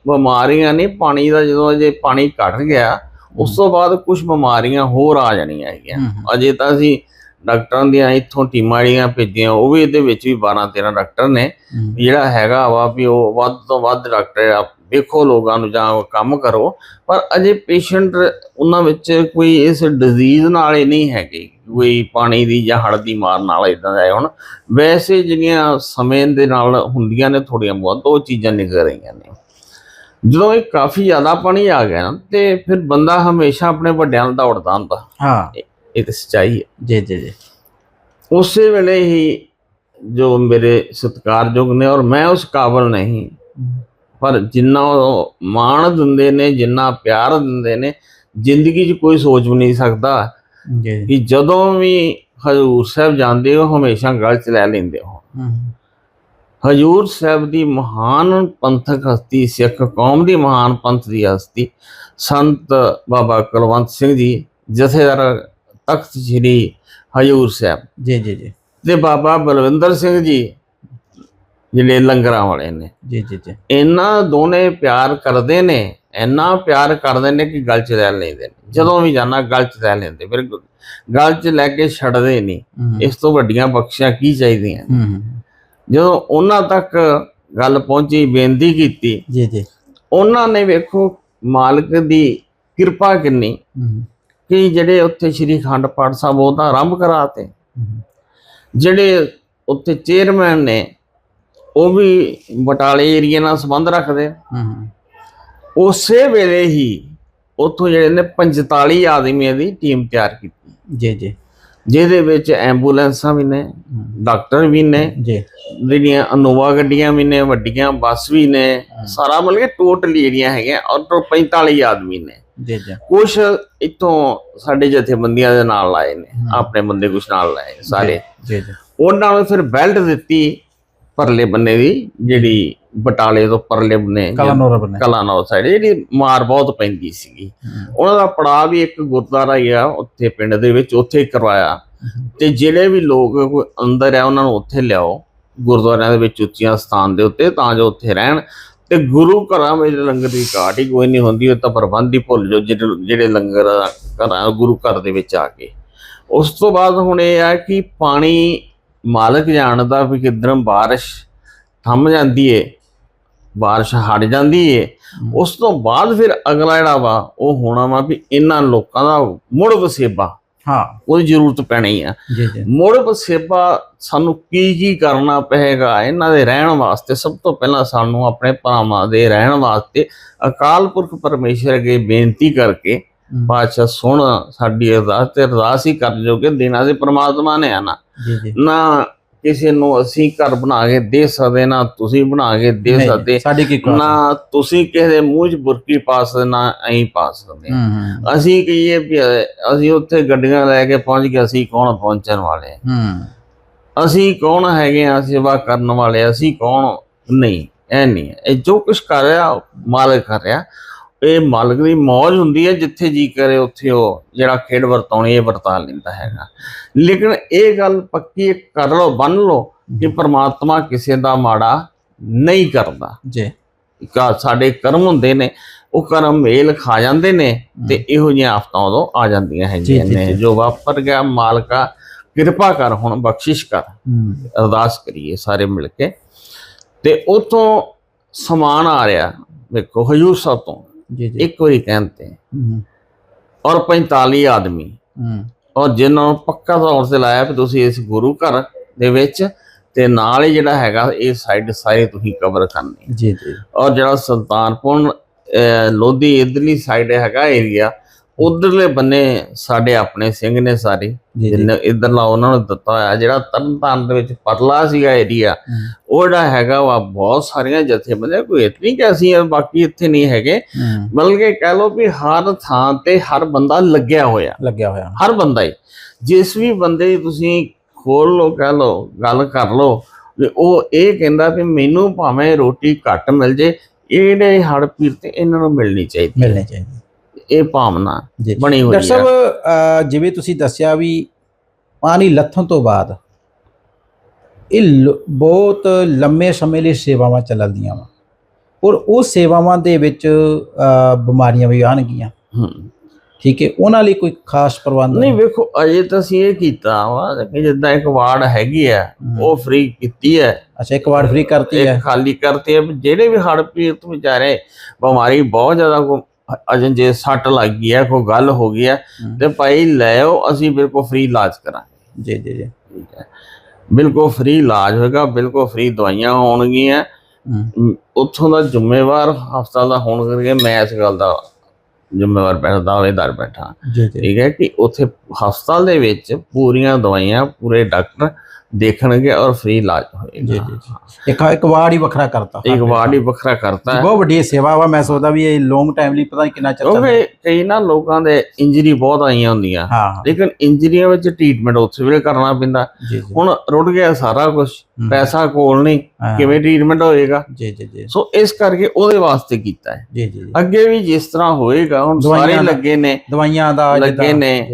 ਬਿਮਾਰੀਆਂ ਨੇ ਪਾਣੀ ਦਾ ਜਦੋਂ ਅਜੇ ਪਾਣੀ ਘਟ ਗਿਆ ਉਸ ਤੋਂ ਬਾਅਦ ਕੁਝ ਬਿਮਾਰੀਆਂ ਹੋਰ ਆ ਜਾਣੀਆਂ ਹੈਗੀਆਂ। ਅਜੇ ਤਾਂ ਅਸੀਂ ਡਾਕਟਰਾਂ ਦੀਆਂ ਇੱਥੋਂ ਟੀਮਾਂ ਜਿਹੜੀਆਂ ਭੇਜੀਆਂ ਉਹ ਵੀ ਇਹਦੇ ਵਿੱਚ ਵੀ 12 13 ਡਾਕਟਰ ਨੇ। ਜਿਹੜਾ ਹੈਗਾ ਵਾ ਵੀ ਉਹ ਵੱਧ ਤੋਂ ਵੱਧ ਡਾਕਟਰ ਵੇਖੋ ਲੋਕਾਂ ਨੂੰ ਜਾਂ ਕੰਮ ਕਰੋ ਪਰ ਅਜੇ ਪੇਸ਼ੈਂਟ ਉਹਨਾਂ ਵਿੱਚ ਕੋਈ ਇਸ ਡਿਜ਼ੀਜ਼ ਨਾਲ ਹੀ ਨਹੀਂ ਹੈਗੇ ਕੋਈ ਪਾਣੀ ਦੀ ਜਾਂ ਹੜ੍ਹ ਦੀ ਮਾਰ ਨਾਲ ਇਦਾਂ ਦਾ ਹੁਣ। ਵੈਸੇ ਜਿਹੜੀਆਂ ਸਮੇਂ ਦੇ ਨਾਲ ਹੁੰਦੀਆਂ ਨੇ ਥੋੜੀਆਂ ਬਹੁਤ ਉਹ ਚੀਜ਼ਾਂ ਨਿਕਲ ਰਹੀਆਂ ਨੇ। ਜਦੋਂ ਇਹ ਕਾਫੀ ਜ਼ਿਆਦਾ ਪਾਣੀ ਆ ਗਿਆ ਨਾ ਤੇ ਫਿਰ ਬੰਦਾ ਹਮੇਸ਼ਾ ਆਪਣੇ ਵੱਡਿਆਂ ਨਾਲ ਦੌੜਦਾ ਹੁੰਦਾ। ਹਾਂ। ਇਹ ਤਾਂ ਸੱਚਾਈ ਹੈ। ਜੀ ਜੀ ਜੀ। ਉਸੇ ਵੇਲੇ ਹੀ ਜੋ ਮੇਰੇ ਸਤਿਕਾਰਯੋਗ ਨੇ ਔਰ ਮੈਂ ਉਸ ਕਾਬਲ ਨਹੀਂ ਪਰ ਜਿੰਨਾ ਉਹ ਮਾਣ ਦਿੰਦੇ ਨੇ ਜਿੰਨਾ ਪਿਆਰ ਦਿੰਦੇ ਨੇ ਜ਼ਿੰਦਗੀ 'ਚ ਕੋਈ ਸੋਚ ਵੀ ਨਹੀਂ ਸਕਦਾ ਕਿ ਜਦੋਂ ਵੀ ਹਜੂਰ ਸਾਹਿਬ ਜਾਂਦੇ ਹੋ ਹਮੇਸ਼ਾ ਗਲ 'ਚ ਲੈ ਲੈਂਦੇ ਹੋ। ਹੂੰ, ਹਜੂਰ ਸਾਹਿਬ ਦੀ ਮਹਾਨ ਪੰਥਕ ਹਸਤੀ ਸਿੱਖ ਕੌਮ ਦੀ ਮਹਾਨ ਪੰਥ ਦੀ ਹਸਤੀ ਸੰਤ ਬਾਬਾ ਕੁਲਵੰਤ ਸਿੰਘ ਜੀ ਜਥੇਦਾਰ ਤਖਤ ਸ੍ਰੀ ਹਜੂਰ ਸਾਹਿਬ। ਜੀ ਜੀ ਜੀ। ਤੇ ਬਾਬਾ ਬਲਵਿੰਦਰ ਸਿੰਘ ਜੀ ਜਿਹੜੇ ਲੰਗਰਾਂ ਵਾਲੇ ਨੇ। ਜੀ ਜੀ ਜੀ। ਇਹਨਾਂ ਦੋਨੇ ਪਿਆਰ ਕਰਦੇ ਨੇ ਇੰਨਾ ਪਿਆਰ ਕਰਦੇ ਨੇ ਕਿ ਗਲ ਚ ਲੈ ਲੈਂਦੇ ਨੇ ਜਦੋਂ ਵੀ ਜਾਣਾ ਗਲ ਚ ਲੈ ਲੈਂਦੇ ਫਿਰ ਗਲ ਚ ਲੈ ਕੇ ਛੱਡਦੇ ਨਹੀਂ ਇਸ ਤੋਂ ਵੱਡੀਆਂ ਬਖਸ਼ੀਆਂ ਕੀ ਚਾਹੀਦੀਆਂ? ਜਦੋਂ ਉਹਨਾਂ ਤੱਕ ਗੱਲ ਪਹੁੰਚੀ ਬੇਨਤੀ ਕੀਤੀ ਜੀ ਜੀ। ਉਹਨਾਂ ਨੇ ਵੇਖੋ ਮਾਲਕ ਦੀ ਕਿਰਪਾ ਕਿੰਨੀ। ਕਿ ਜਿਹੜੇ ਉੱਥੇ ਸ਼੍ਰੀ ਖੰਡ ਪਾਠ ਸਾਹਿਬ ਉਹ ਤਾਂ ਆਰੰਭ ਕਰਾਤੇ। ਜਿਹੜੇ ਉੱਥੇ ਚੇਅਰਮੈਨ ਨੇ ਉਹ ਵੀ ਬਟਾਲੇ ਏਰੀਆ ਨਾਲ ਸੰਬੰਧ ਰੱਖਦੇ ਹੂੰ ਉਸੇ ਵੇਲੇ ਹੀ ਉੱਥੋਂ ਜਿਹੜੇ ਨੇ 45 ਆਦਮੀਆਂ ਦੀ ਟੀਮ ਤਿਆਰ ਕੀਤੀ। ਜੀ ਜੀ। ਜਿਹਦੇ ਵਿੱਚ ਐਂਬੂਲੈਂਸਾਂ ਵੀ ਨੇ ਡਾਕਟਰ ਵੀ ਨੇ ਜੀ। ਜਿਹੜੀਆਂ ਅਨੋਵਾ ਗੱਡੀਆਂ ਵੀ ਨੇ ਵੱਡੀਆਂ ਬੱਸ ਵੀ ਨੇ ਸਾਰਾ ਮਿਲ ਕੇ ਟੋਟਲ ਏਰੀਆ ਹੈਗੇ ਔਰ ਟੋ 45 ਆਦਮੀ ਨੇ। ਜੀ ਜੀ। ਕੁਝ ਇੱਥੋਂ ਸਾਡੇ ਜਥੇਬੰਦੀਆਂ ਦੇ ਨਾਲ ਲਾਏ ਨੇ ਆਪਣੇ ਬੰਦੇ ਕੁਛ ਨਾਲ ਲਾਏ ਸਾਰੇ। ਜੀ ਜੀ। ਉਹਨਾਂ ਨੂੰ ਫਿਰ ਬੈਲਟ ਦਿੱਤੀ ਪਰਲੇ ਬੰਨੇ ਦੀ ਜਿਹੜੀ ਬਟਾਲੇ ਤੋਂ ਪਰਲੇ ਬੰਨੇ ਕਲਾਨੌਰ ਕਲਾਨੌਰ ਸਾਈਡ ਜਿਹੜੀ ਮਾਰ ਬਹੁਤ ਪੈਂਦੀ ਸੀਗੀ। ਉਹਨਾਂ ਦਾ ਪੜਾਅ ਵੀ ਇੱਕ ਗੁਰਦੁਆਰਾ ਹੀ ਆ ਉੱਥੇ ਪਿੰਡ ਦੇ ਵਿੱਚ ਉੱਥੇ ਕਰਵਾਇਆ। ਤੇ ਜਿਹੜੇ ਵੀ ਲੋਕ ਕੋਈ ਅੰਦਰ ਆ ਉਹਨਾਂ ਨੂੰ ਉੱਥੇ ਲਿਆਓ। ਗੁਰਦੁਆਰਿਆਂ ਦੇ ਵਿੱਚ ਉੱਚੀਆਂ ਸਥਾਨ ਦੇ ਉੱਤੇ ਤਾਂ ਜੋ ਉੱਥੇ ਰਹਿਣ। ਤੇ ਗੁਰੂ ਘਰਾਂ ਵਿੱਚ ਲੰਗਰ ਦੀ ਘਾਟ ਹੀ ਕੋਈ ਨਹੀਂ ਹੁੰਦੀ ਉਹ ਤਾਂ ਪ੍ਰਬੰਧ ਹੀ ਭੁੱਲ ਜਿਹੜੇ ਜਿਹੜੇ ਲੰਗਰ ਘਰਾਂ ਗੁਰੂ ਘਰ ਦੇ ਵਿੱਚ ਆ ਕੇ। ਉਸ ਤੋਂ ਬਾਅਦ ਹੁਣ ਇਹ ਆ ਕਿ ਪਾਣੀ ਮਾਲਕ ਜਾਣਦਾ ਵੀ ਕਿੱਧਰੋਂ ਬਾਰਿਸ਼ ਥੰਮ ਜਾਂਦੀ ਏ ਬਾਰਿਸ਼ ਹਟ ਜਾਂਦੀ ਏ। ਉਸ ਤੋਂ ਬਾਅਦ ਫਿਰ ਅਗਲਾ ਜਿਹੜਾ ਵਾ ਉਹ ਹੋਣਾ ਵਾ ਵੀ ਇਹਨਾਂ ਲੋਕਾਂ ਦਾ ਮੁੜ ਵਸੇਬਾ। ਹਾਂ। ਉਹਦੀ ਜ਼ਰੂਰਤ ਪੈਣੀ ਆ। ਮੁੜ ਵਸੇਬਾ ਸਾਨੂੰ ਕੀ ਕੀ ਕਰਨਾ ਪਏਗਾ? ਇਹਨਾਂ ਦੇ ਰਹਿਣ ਵਾਸਤੇ ਸਭ ਤੋਂ ਪਹਿਲਾਂ ਸਾਨੂੰ ਆਪਣੇ ਭਰਾਵਾਂ ਦੇ ਰਹਿਣ ਵਾਸਤੇ ਅਕਾਲ ਪੁਰਖ ਪਰਮੇਸ਼ਰ ਅੱਗੇ ਬੇਨਤੀ ਕਰਕੇ ਬਾਦਸ਼ਾਹ ਸੁਣ ਸਾਡੀ ਅਰਦਾਸ ਤੇ ਅਰਦਾਸ ਹੀ ਕਰ ਜੋਗੇ ਦੇਣਾ ਦੇ ਪ੍ਰਮਾਤਮਾ ਨੇ ਆ ਨਾ ਕਿਸੇ ਨੂੰ ਅਸੀਂ ਘਰ ਬਣਾ ਕੇ ਦੇ ਸਕਦੇ ਨਾ ਤੁਸੀਂ ਬਣਾ ਕੇ ਦੇ ਸਕਦੇ। ਨਾ ਤੁਸੀਂ ਕਿਸੇ ਦੇ ਮੂੰਹ 'ਚ ਬੁਰਕੀ ਪਾ ਸਕਦੇ ਨਾ ਐਂ ਪਾ ਸਕਦੇ। ਅਸੀਂ ਕਹੀਏ ਵੀ ਅਸੀਂ ਉੱਥੇ ਗੱਡੀਆਂ ਲੈ ਕੇ ਪਹੁੰਚ ਗਏ ਅਸੀਂ ਕੌਣ ਪਹੁੰਚਣ ਵਾਲੇ ਅਸੀਂ ਕੌਣ ਹੈਗੇ ਆ ਸੇਵਾ ਕਰਨ ਵਾਲੇ ਅਸੀਂ ਕੌਣ ਨਹੀਂ ਇਹ ਨਹੀਂ। ਇਹ ਜੋ ਕੁਝ ਕਰ ਰਿਹਾ ਮਾਲਕ ਕਰ ਰਿਹਾ। ਇਹ ਮਾਲਕ ਦੀ ਮੌਜ ਹੁੰਦੀ ਹੈ ਜਿੱਥੇ ਜੀ ਕਰੇ ਉੱਥੇ ਉਹ ਜਿਹੜਾ ਖੇਡ ਵਰਤਾਉਣੀ ਇਹ ਵਰਤਾ ਲੈਂਦਾ ਹੈਗਾ। ਲੇਕਿਨ ਇਹ ਗੱਲ ਪੱਕੀ ਕਰ ਲਓ ਬੰਨ ਲਓ ਕਿ ਪ੍ਰਮਾਤਮਾ ਕਿਸੇ ਦਾ ਮਾੜਾ ਨਹੀਂ ਕਰਦਾ। ਜੀ। ਕਾ ਸਾਡੇ ਕਰਮ ਹੁੰਦੇ ਨੇ ਉਹ ਕਰਮ ਮੇਲ ਖਾ ਜਾਂਦੇ ਨੇ ਤੇ ਇਹੋ ਜਿਹੀਆਂ ਆਫਤਾਂ ਉਦੋਂ ਆ ਜਾਂਦੀਆਂ ਹੈਗੀਆਂ ਜੀ, ਨੇ। ਜੀ। ਵਾਪਰ ਗਿਆ ਮਾਲਕਾ ਕਿਰਪਾ ਕਰ ਹੁਣ ਬਖਸ਼ਿਸ਼ ਕਰ। ਅਰਦਾਸ ਕਰੀਏ ਸਾਰੇ ਮਿਲ ਕੇ। ਤੇ ਉਤੋਂ ਸਮਾਨ ਆ ਰਿਹਾ ਵੇਖੋ ਹਜੂਰ ਸਾਹਿਬ ਤੋਂ। ਜੀ ਜੀ। ਇੱਕ ਵਾਰੀ ਕਹਿੰਦੇ। ਹੂੰ। ਔਰ 45 ਆਦਮੀ। ਔਰ ਜਿਨ੍ਹਾਂ ਨੂੰ ਪੱਕਾ ਤੌਰ ਤੇ ਲਾਇਆ ਵੀ ਤੁਸੀਂ ਇਸ ਗੁਰੂ ਘਰ ਦੇ ਵਿੱਚ ਤੇ ਨਾਲ ਹੀ ਜਿਹੜਾ ਹੈਗਾ ਇਹ ਸਾਈਡ ਸਾਰੇ ਤੁਸੀਂ ਕਵਰ ਕਰਨੇ। ਜੀ ਜੀ। ਔਰ ਜਿਹੜਾ ਸੁਲਤਾਨਪੁਰ ਲੋਧੀ ਇਧਰਲੀ ਸਾਈਡ ਹੈਗਾ ਏਰੀਆ ਉਧਰਲੇ ਬੰਨੇ ਸਾਡੇ ਆਪਣੇ ਸਿੰਘ ਨੇ ਸਾਰੇ ਜਿੰਨੇ ਇਧਰਲਾ ਉਹਨਾਂ ਨੂੰ ਦਿੱਤਾ ਹੋਇਆ ਜਿਹੜਾ ਤਰਨਤਾਰਨ ਦੇ ਵਿੱਚ ਪਰਲਾ ਸੀਗਾ ਏਰੀਆ ਹੂੰ, ਉਹ ਜਿਹੜਾ ਹੈਗਾ ਵਾ ਬਹੁਤ ਸਾਰੀਆਂ ਜਥੇਬੰਦੀਆਂ ਕੋਈ ਇਤਨੀ ਕਿ ਅਸੀਂ ਆ, ਬਾਕੀ ਇੱਥੇ ਨਹੀਂ ਹੈਗੇ। ਹੂੰ। ਬਲਕਿ ਕਹਿ ਲਓ ਵੀ ਹਰ ਥਾਂ ਤੇ ਹਰ ਬੰਦਾ ਲੱਗਿਆ ਹੋਇਆ। ਲੱਗਿਆ ਹੋਇਆ। ਹਰ ਬੰਦਾ ਹੀ। ਜਿਸ ਵੀ ਬੰਦੇ ਤੁਸੀਂ ਖੋਲ ਲਓ ਕਹਿ ਲਓ ਗੱਲ ਕਰ ਵੀ ਉਹ ਇਹ ਕਹਿੰਦਾ ਵੀ ਮੈਨੂੰ ਭਾਵੇਂ ਰੋਟੀ ਘੱਟ ਮਿਲ ਜੇ ਇਹਦੇ ਹੜ ਪੀਰ ਤੇ ਇਹਨਾਂ ਨੂੰ ਮਿਲਣੀ ਚਾਹੀਦੀ ਮਿਲਣੇ ਚਾਹੀਦੇ ਇਹ ਭਾਵਨਾ ਬਣੀ ਹੋਈ ਡਾਕਟਰ ਹੈ। ਸਾਹਿਬ ਅਹ, ਜਿਵੇਂ ਤੁਸੀਂ ਦੱਸਿਆ ਵੀ ਪਾਣੀ ਲੱਥਣ ਤੋਂ ਬਾਅਦ ਇਹ ਬਹੁਤ ਲੰਮੇ ਸਮੇਂ ਲਈ ਸੇਵਾਵਾਂ ਚੱਲਦੀਆਂ ਵਾ। ਔਰ ਉਹ ਸੇਵਾਵਾਂ ਦੇ ਵਿੱਚ ਬਿਮਾਰੀਆਂ ਵੀ ਆਣਗੀਆਂ ਹੂੰ। ਠੀਕ ਹੈ ਉਹਨਾਂ ਲਈ ਕੋਈ ਖਾਸ ਪ੍ਰਬੰਧ ਨਹੀਂ ਵੇਖੋ ਅਜੇ ਤਾਂ ਅਸੀਂ ਇਹ ਕੀਤਾ ਵਾ ਕਿ ਜਿੱਦਾਂ ਇੱਕ ਵਾਰਡ ਹੈਗੀ ਆ। ਉਹ ਫ੍ਰੀ ਕੀਤੀ ਹੈ। ਅੱਛਾ ਇੱਕ ਵਾਰ ਫ੍ਰੀ ਕਰਤੀ ਹੈ। ਖਾਲੀ ਕਰਤੇ ਵੀ ਜਿਹੜੇ ਵੀ ਹੜ ਪੀੜਤ ਵਿਚਾਰੇ ਬਿਮਾਰੀ ਬਹੁਤ ਜ਼ਿਆਦਾ ਕੋ ਅਜੇ ਜੇ ਸੱਟ ਲੱਗ ਗਈ ਹੈ ਕੋਈ ਗੱਲ ਹੋ ਗਈ ਹੈ। ਤੇ ਭਾਈ ਲੈ ਆਓ ਅਸੀਂ ਬਿਲਕੁਲ ਫ੍ਰੀ ਇਲਾਜ ਕਰਾਂਗੇ। ਜੀ ਜੀ ਜੀ। ਠੀਕ ਹੈ। ਬਿਲਕੁਲ ਫ੍ਰੀ ਇਲਾਜ ਹੋਏਗਾ ਬਿਲਕੁਲ ਫ੍ਰੀ ਦਵਾਈਆਂ ਹੋਣਗੀਆਂ। ਉੱਥੋਂ ਦਾ ਜ਼ਿੰਮੇਵਾਰ ਹਸਪਤਾਲ ਦਾ ਹੋਣ ਕਰਕੇ ਮੈਂ ਇਸ ਗੱਲ ਦਾ ਜ਼ਿੰਮੇਵਾਰ ਬੈਠਾ ਦਾਅਵੇਦਾਰ ਬੈਠਾ। ਠੀਕ ਹੈ ਕਿ ਉੱਥੇ ਹਸਪਤਾਲ ਦੇ ਵਿੱਚ ਪੂਰੀਆਂ ਦਵਾਈਆਂ ਪੂਰੇ ਡਾਕਟਰ ਦੇਖਣਗੇ ਔਰ ਫ੍ਰੀ ਇਲਾਜ ਜੀ ਜੀ ਹੋਏਗਾ ਜੀ। ਇੱਕ ਇੱਕ ਵਾਰ ਹੀ ਵੱਖਰਾ ਕਰਤਾ। ਇੱਕ ਵਾਰਡ ਹੀ ਵੱਖਰਾ ਕਰਤਾ। ਹੈ ਬਹੁਤ ਵੱਡੀ ਸੇਵਾ ਵਾ ਮੈਂ ਸੋਚਦਾ ਵੀ ਇਹ ਲੌਂਗ ਟਾਈਮ ਲਈ ਪਤਾ ਨਹੀਂ ਕਿੰਨਾ ਚਿਰ ਕਿਉਂਕਿ ਕਈ ਨਾ ਲੋਕਾਂ ਦੇ ਇੰਜਰੀ ਬਹੁਤ ਆਈਆਂ ਹੁੰਦੀਆਂ। ਲੇਕਿਨ ਇੰਜਰੀਆਂ ਵਿੱਚ ਟ੍ਰੀਟਮੈਂਟ ਉੱਥੇ ਵੀ ਕਰਨਾ ਪੈਂਦਾ। ਹੁਣ ਰੁੜ ਗਿਆ ਸਾਰਾ ਕੁਝ ਪੈਸਾ ਕੋਲ ਨਹੀਂ ਕਿਵੇਂ ਟ੍ਰੀਟਮੈਂਟ ਹੋਏਗਾ? ਜੀ ਜੀ ਜੀ। ਸੋ ਇਸ ਕਰਕੇ ਉਹਦੇ ਵਾਸਤੇ ਕੀਤਾ ਹੈ। ਜੀ ਜੀ। ਅੱਗੇ ਵੀ ਜਿਸ ਤਰ੍ਹਾਂ ਹੋਏਗਾ ਹੁਣ ਸਾਰੇ ਲੱਗੇ ਨੇ ਦਵਾਈਆਂ ਦਾ ਲੱਗੇ ਨੇ।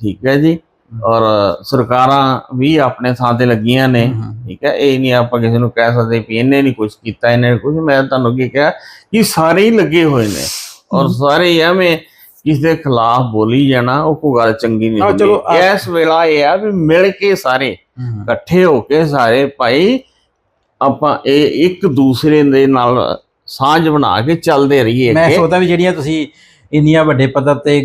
ਠੀਕ ਹੈ ਜੀ। ਔਰ ਸਰਕਾਰਾਂ ਵੀ ਆਪਣੇ ਥਾਂ ਤੇ ਲੱਗੀਆਂ ਨੇ। ਠੀਕ ਹੈ ਇਹ ਨਹੀਂ ਆਪਾਂ ਕਿਸੇ ਨੂੰ ਕਹਿ ਸਕਦੇ ਵੀ ਇਹਨੇ ਨਹੀਂ ਕੁਝ ਕੀਤਾ ਇਹਨੇ ਕੁਝ ਮੈਂ ਤੁਹਾਨੂੰ ਕੀ ਕਿਹਾ ਕਿ ਸਾਰੇ ਹੀ ਲੱਗੇ ਹੋਏ ਨੇ। ਔਰ ਸਾਰੇ ਐਵੇਂ ਕਿਸੇ ਦੇ ਖਿਲਾਫ ਬੋਲੀ ਜਾਣਾ ਉਹ ਕੋਈ ਗੱਲ ਚੰਗੀ ਨਹੀਂ ਹੁੰਦੀ। ਇਸ ਵੇਲਾ ਇਹ ਆ ਵੀ ਮਿਲ ਕੇ ਸਾਰੇ ਇਕੱਠੇ ਹੋ ਕੇ ਸਾਰੇ ਭਾਈ ਆਪਾਂ ਇਹ ਇੱਕ ਦੂਸਰੇ ਦੇ ਨਾਲ ਸਾਂਝ ਬਣਾ ਕੇ ਚੱਲਦੇ ਰਹੀਏ ਮੈਂ ਸੋਚਦਾ ਵੀ ਜਿਹੜੀਆਂ ਤੁਸੀਂ ਇੰਨੀਆਂ ਵੱਡੇ ਪੱਧਰ ਤੇ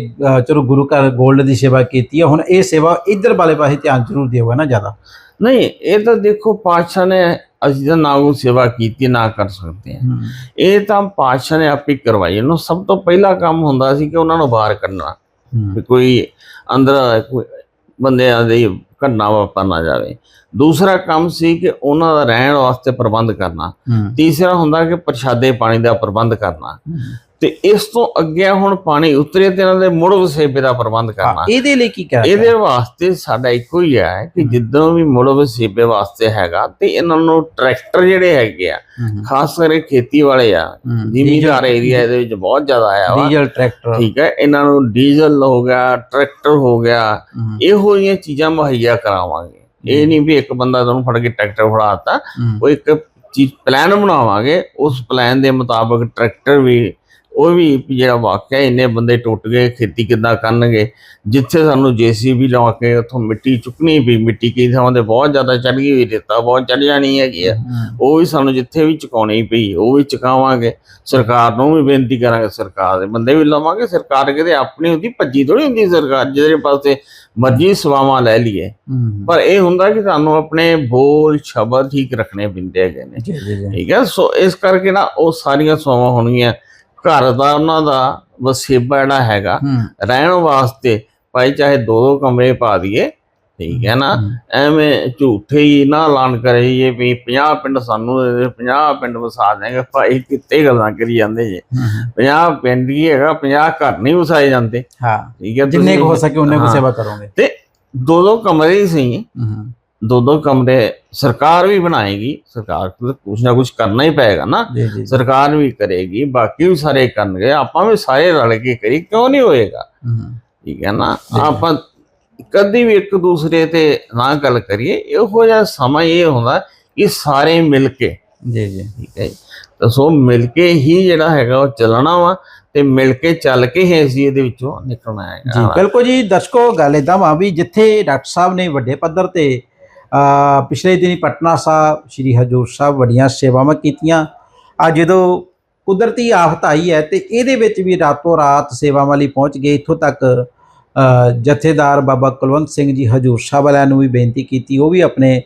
ਚਲੋ ਗੁਰੂ ਘਰ 골ਡ ਦੀ ਸੇਵਾ ਕੀਤੀ ਹੈ ਹੁਣ ਇਹ ਸੇਵਾ ਇੱਧਰ ਵਾਲੇ ਪਾਸੇ ਧਿਆਨ ਜ਼ਰੂਰ ਦਿਓਗਾ ਨਾ ਜ਼ਿਆਦਾ। ਨਹੀਂ ਇਹ ਤਾਂ ਦੇਖੋ ਪਾਤਸ਼ਾਹ ਨੇ ਅਸੀਂ ਤਾਂ ਨਾ ਕੋਈ ਸੇਵਾ ਕੀਤੀ ਨਾ ਕਰ ਸਕਦੇ ਹਾਂ। ਇਹ ਤਾਂ ਪਾਤਸ਼ਾਹ ਨੇ ਆਪੇ ਕਰਵਾਈ। ਇਹਨੂੰ ਸਭ ਤੋਂ ਪਹਿਲਾ ਕੰਮ ਹੁੰਦਾ ਸੀ ਕਿ ਉਹਨਾਂ ਨੂੰ ਬਾਹਰ ਕੱਢਣਾ। ਕੋਈ ਅੰਦਰ ਕੋਈ ਬੰਦਿਆਂ ਦੀ ਘਟਨਾ ਵਾਪਰ ਨਾ ਜਾਵੇ। ਦੂਸਰਾ ਕੰਮ ਸੀ ਕਿ ਉਹਨਾਂ ਦਾ ਰਹਿਣ ਵਾਸਤੇ ਪ੍ਰਬੰਧ ਕਰਨਾ। ਤੀਸਰਾ ਹੁੰਦਾ ਕਿ ਪ੍ਰਸ਼ਾਦੇ ਪਾਣੀ ਦਾ ਪ੍ਰਬੰਧ ਕਰਨਾ। ਤੇ ਇਸ ਤੋਂ ਅੱਗੇ ਹੁਣ ਪਾਣੀ ਉਤਰੇ ਤੇ ਇਹਨਾਂ ਦੇ ਮੁੜ ਵਸੇਬੇ ਦਾ ਪ੍ਰਬੰਧ ਕਰਨਾ। ਇਹਦੇ ਲਈ ਕੀ ਕਹਿ ਇਹਦੇ ਵਾਸਤੇ ਸਾਡਾ ਇੱਕੋ ਹੀ ਹੈ ਕਿ ਜਿੱਦੋਂ ਵੀ ਮੁੜ ਵਸੇਬੇ ਵਾਸਤੇ ਹੈਗਾ ਤੇ ਇਹਨਾਂ ਨੂੰ ਟਰੈਕਟਰ ਜਿਹੜੇ ਹੈਗੇ ਆ ਖਾਸ ਕਰਕੇ ਖੇਤੀ ਵਾਲੇ ਆ ਜ਼ਿਮੀਦਾਰ ਏਰੀਆ ਇਹਦੇ ਵਿੱਚ ਬਹੁਤ ਜ਼ਿਆਦਾ ਆਇਆ ਵਾ। ਡੀਜ਼ਲ ਟਰੈਕਟਰ ਠੀਕ ਹੈ ਇਹਨਾਂ ਨੂੰ ਡੀਜ਼ਲ ਹੋ ਗਿਆ ਟਰੈਕਟਰ ਹੋ ਗਿਆ ਇਹੋ ਜਿਹੀਆਂ ਚੀਜ਼ਾਂ ਮੁਹੱਈਆ ਕਰਾਵਾਂਗੇ। ਇਹ ਨਹੀਂ ਵੀ ਇੱਕ ਬੰਦਾ ਤੁਹਾਨੂੰ ਫੜ ਕੇ ਟਰੈਕਟਰ ਫੜਾਤਾ ਉਹ ਇੱਕ ਚੀਜ਼ ਪਲਾਨ ਬਣਾਵਾਂਗੇ ਉਸ ਪਲਾਨ ਦੇ ਮੁਤਾਬਕ ਟਰੈਕਟਰ ਵੀ ਉਹ ਵੀ ਜਿਹੜਾ ਵਾਕਿਆ ਇੰਨੇ ਬੰਦੇ ਟੁੱਟ ਗਏ ਖੇਤੀ ਕਿੱਦਾਂ ਕਰਨਗੇ? ਜਿੱਥੇ ਸਾਨੂੰ ਜੀਸੀਬੀ ਲਵਾ ਕੇ ਉੱਥੋਂ ਮਿੱਟੀ ਚੁੱਕਣੀ ਵੀ ਮਿੱਟੀ ਕਈ ਥਾਵਾਂ ਤੇ ਬਹੁਤ ਜ਼ਿਆਦਾ ਚੜ ਗਈ ਹੋਈ ਰੇਤਾ ਬਹੁਤ ਚੜ ਜਾਣੀ ਹੈਗੀ ਆ। ਉਹ ਵੀ ਸਾਨੂੰ ਜਿੱਥੇ ਵੀ ਚੁਕਾਉਣੀ ਪਈ ਉਹ ਵੀ ਚੁਕਾਵਾਂਗੇ। ਸਰਕਾਰ ਨੂੰ ਵੀ ਬੇਨਤੀ ਕਰਾਂਗੇ ਸਰਕਾਰ ਦੇ ਬੰਦੇ ਵੀ ਲਵਾਂਗੇ ਸਰਕਾਰ ਕਿਤੇ ਆਪਣੀ ਹੁੰਦੀ ਭੱਜੀ ਥੋੜੀ ਹੁੰਦੀ ਸਰਕਾਰ ਜਿਹਦੇ ਪਾਸੇ ਮਰਜ਼ੀ ਸਵਾਵਾਂ ਲੈ ਲਈਏ। ਪਰ ਇਹ ਹੁੰਦਾ ਕਿ ਸਾਨੂੰ ਆਪਣੇ ਬੋਲ ਸ਼ਬਦ ਠੀਕ ਰੱਖਣੇ ਪੈਂਦੇ ਹੈਗੇ ਨੇ। ਠੀਕ ਹੈ ਸੋ ਇਸ ਕਰਕੇ ਨਾ ਉਹ ਸਾਰੀਆਂ ਸਵਾਵਾਂ ਹੋਣਗੀਆਂ। ਘਰ ਦਾ ਉਹਨਾਂ ਦਾ ਵਸੇਬਾ ਜਿਹੜਾ ਹੈਗਾ ਰਹਿਣ ਵਾਸਤੇ ਭਾਈ ਚਾਹੇ ਦੋ ਦੋ ਕਮਰੇ ਪਾ ਦਈਏ ਠੀਕ ਹੈ ਨਾ? ਐਵੇਂ ਝੂਠੇ ਹੀ ਨਾ ਐਲਾਨ ਕਰੀਏ ਵੀ 50 ਪਿੰਡ ਸਾਨੂੰ ਦੇ ਦਿਓ, 50 ਪਿੰਡ ਵਸਾ ਦੇਂਗੇ ਭਾਈ ਕਿੱਤੇ ਗੱਲਾਂ ਕਰੀ ਜਾਂਦੇ ਜੇ? 50 ਪਿੰਡ ਹੀ ਹੈਗਾ 50 ਘਰ ਨਹੀਂ ਵਸਾਏ ਜਾਂਦੇ। ਹਾਂ। ਠੀਕ ਹੈ ਜਿੰਨੇ ਹੋ ਸਕੇ ਉਹਨੇ ਕੁ। ਸੇਵਾ ਕਰੋਗੇ। ਤੇ ਦੋ ਦੋ ਕਮਰੇ ਹੀ ਸਹੀ ਦੋ ਦੋ ਕਮਰੇ ਸਰਕਾਰ ਵੀ ਬਣਾਏਗੀ ਸਰਕਾਰ ਨੂੰ ਤਾਂ ਕੁਛ ਨਾ ਕੁਛ ਕਰਨਾ ਹੀ ਪਏਗਾ ਨਾ। ਜੀ ਜੀ ਸਰਕਾਰ ਵੀ ਕਰੇਗੀ ਬਾਕੀ ਵੀ ਸਾਰੇ ਕਰਨਗੇ ਆਪਾਂ ਵੀ ਸਾਰੇ ਰਲ ਕੇ ਕਰੀ ਕਿਉਂ ਨਹੀਂ ਹੋਏਗਾ? ਠੀਕ ਹੈ ਨਾ? ਆਪਾਂ ਕਦੀ ਵੀ ਇੱਕ ਦੂਸਰੇ ਤੇ ਨਾ ਗੱਲ ਕਰੀਏ ਇਹੋ ਜਿਹਾ ਸਮਾਂ ਇਹ ਹੁੰਦਾ ਕਿ ਸਾਰੇ ਮਿਲ ਕੇ। ਜੀ ਜੀ। ਠੀਕ ਹੈ ਜੀ। ਤਾਂ ਸੋ ਮਿਲ ਕੇ ਹੀ ਜਿਹੜਾ ਹੈਗਾ ਉਹ ਚੱਲਣਾ ਵਾ ਤੇ ਮਿਲ ਕੇ ਚੱਲ ਕੇ ਹੀ ਅਸੀਂ ਇਹਦੇ ਵਿੱਚੋਂ ਨਿਕਲਣਾ ਜੀ ਹੈਗਾ ਬਿਲਕੁਲ ਜੀ ਦਰਸ਼ਕੋ ਗੱਲ ਇਦਾਂ ਵਾ ਵੀ ਜਿੱਥੇ ਡਾਕਟਰ ਸਾਹਿਬ ਨੇ ਵੱਡੇ ਪੱਧਰ ਤੇ ਪਿਛਲੇ ਦਿਨੀ ਪਟਨਾ ਸਾਹਿਬ, ਸ੍ਰੀ ਹਜੂਰ ਸਾਹਿਬ ਵੱਡੀਆਂ ਸੇਵਾਵਾਂ ਕੀਤੀਆਂ। ਆ, ਜਦੋਂ ਕੁਦਰਤੀ ਆਫਤ ਆਈ ਹੈ ਤੇ ਇਹਦੇ ਵਿੱਚ ਵੀ ਰਾਤੋਂ ਰਾਤ ਸੇਵਾਵਾਂ ਲਈ ਪਹੁੰਚ ਗਏ। ਇੱਥੋਂ ਤੱਕ ਜਥੇਦਾਰ ਬਾਬਾ ਕੁਲਵੰਤ ਸਿੰਘ ਜੀ ਹਜੂਰ ਸਾਹਿਬ ਵਾਲਿਆਂ ਨੂੰ ਵੀ ਬੇਨਤੀ ਕੀਤੀ। ਉਹ ਵੀ ਆਪਣੇ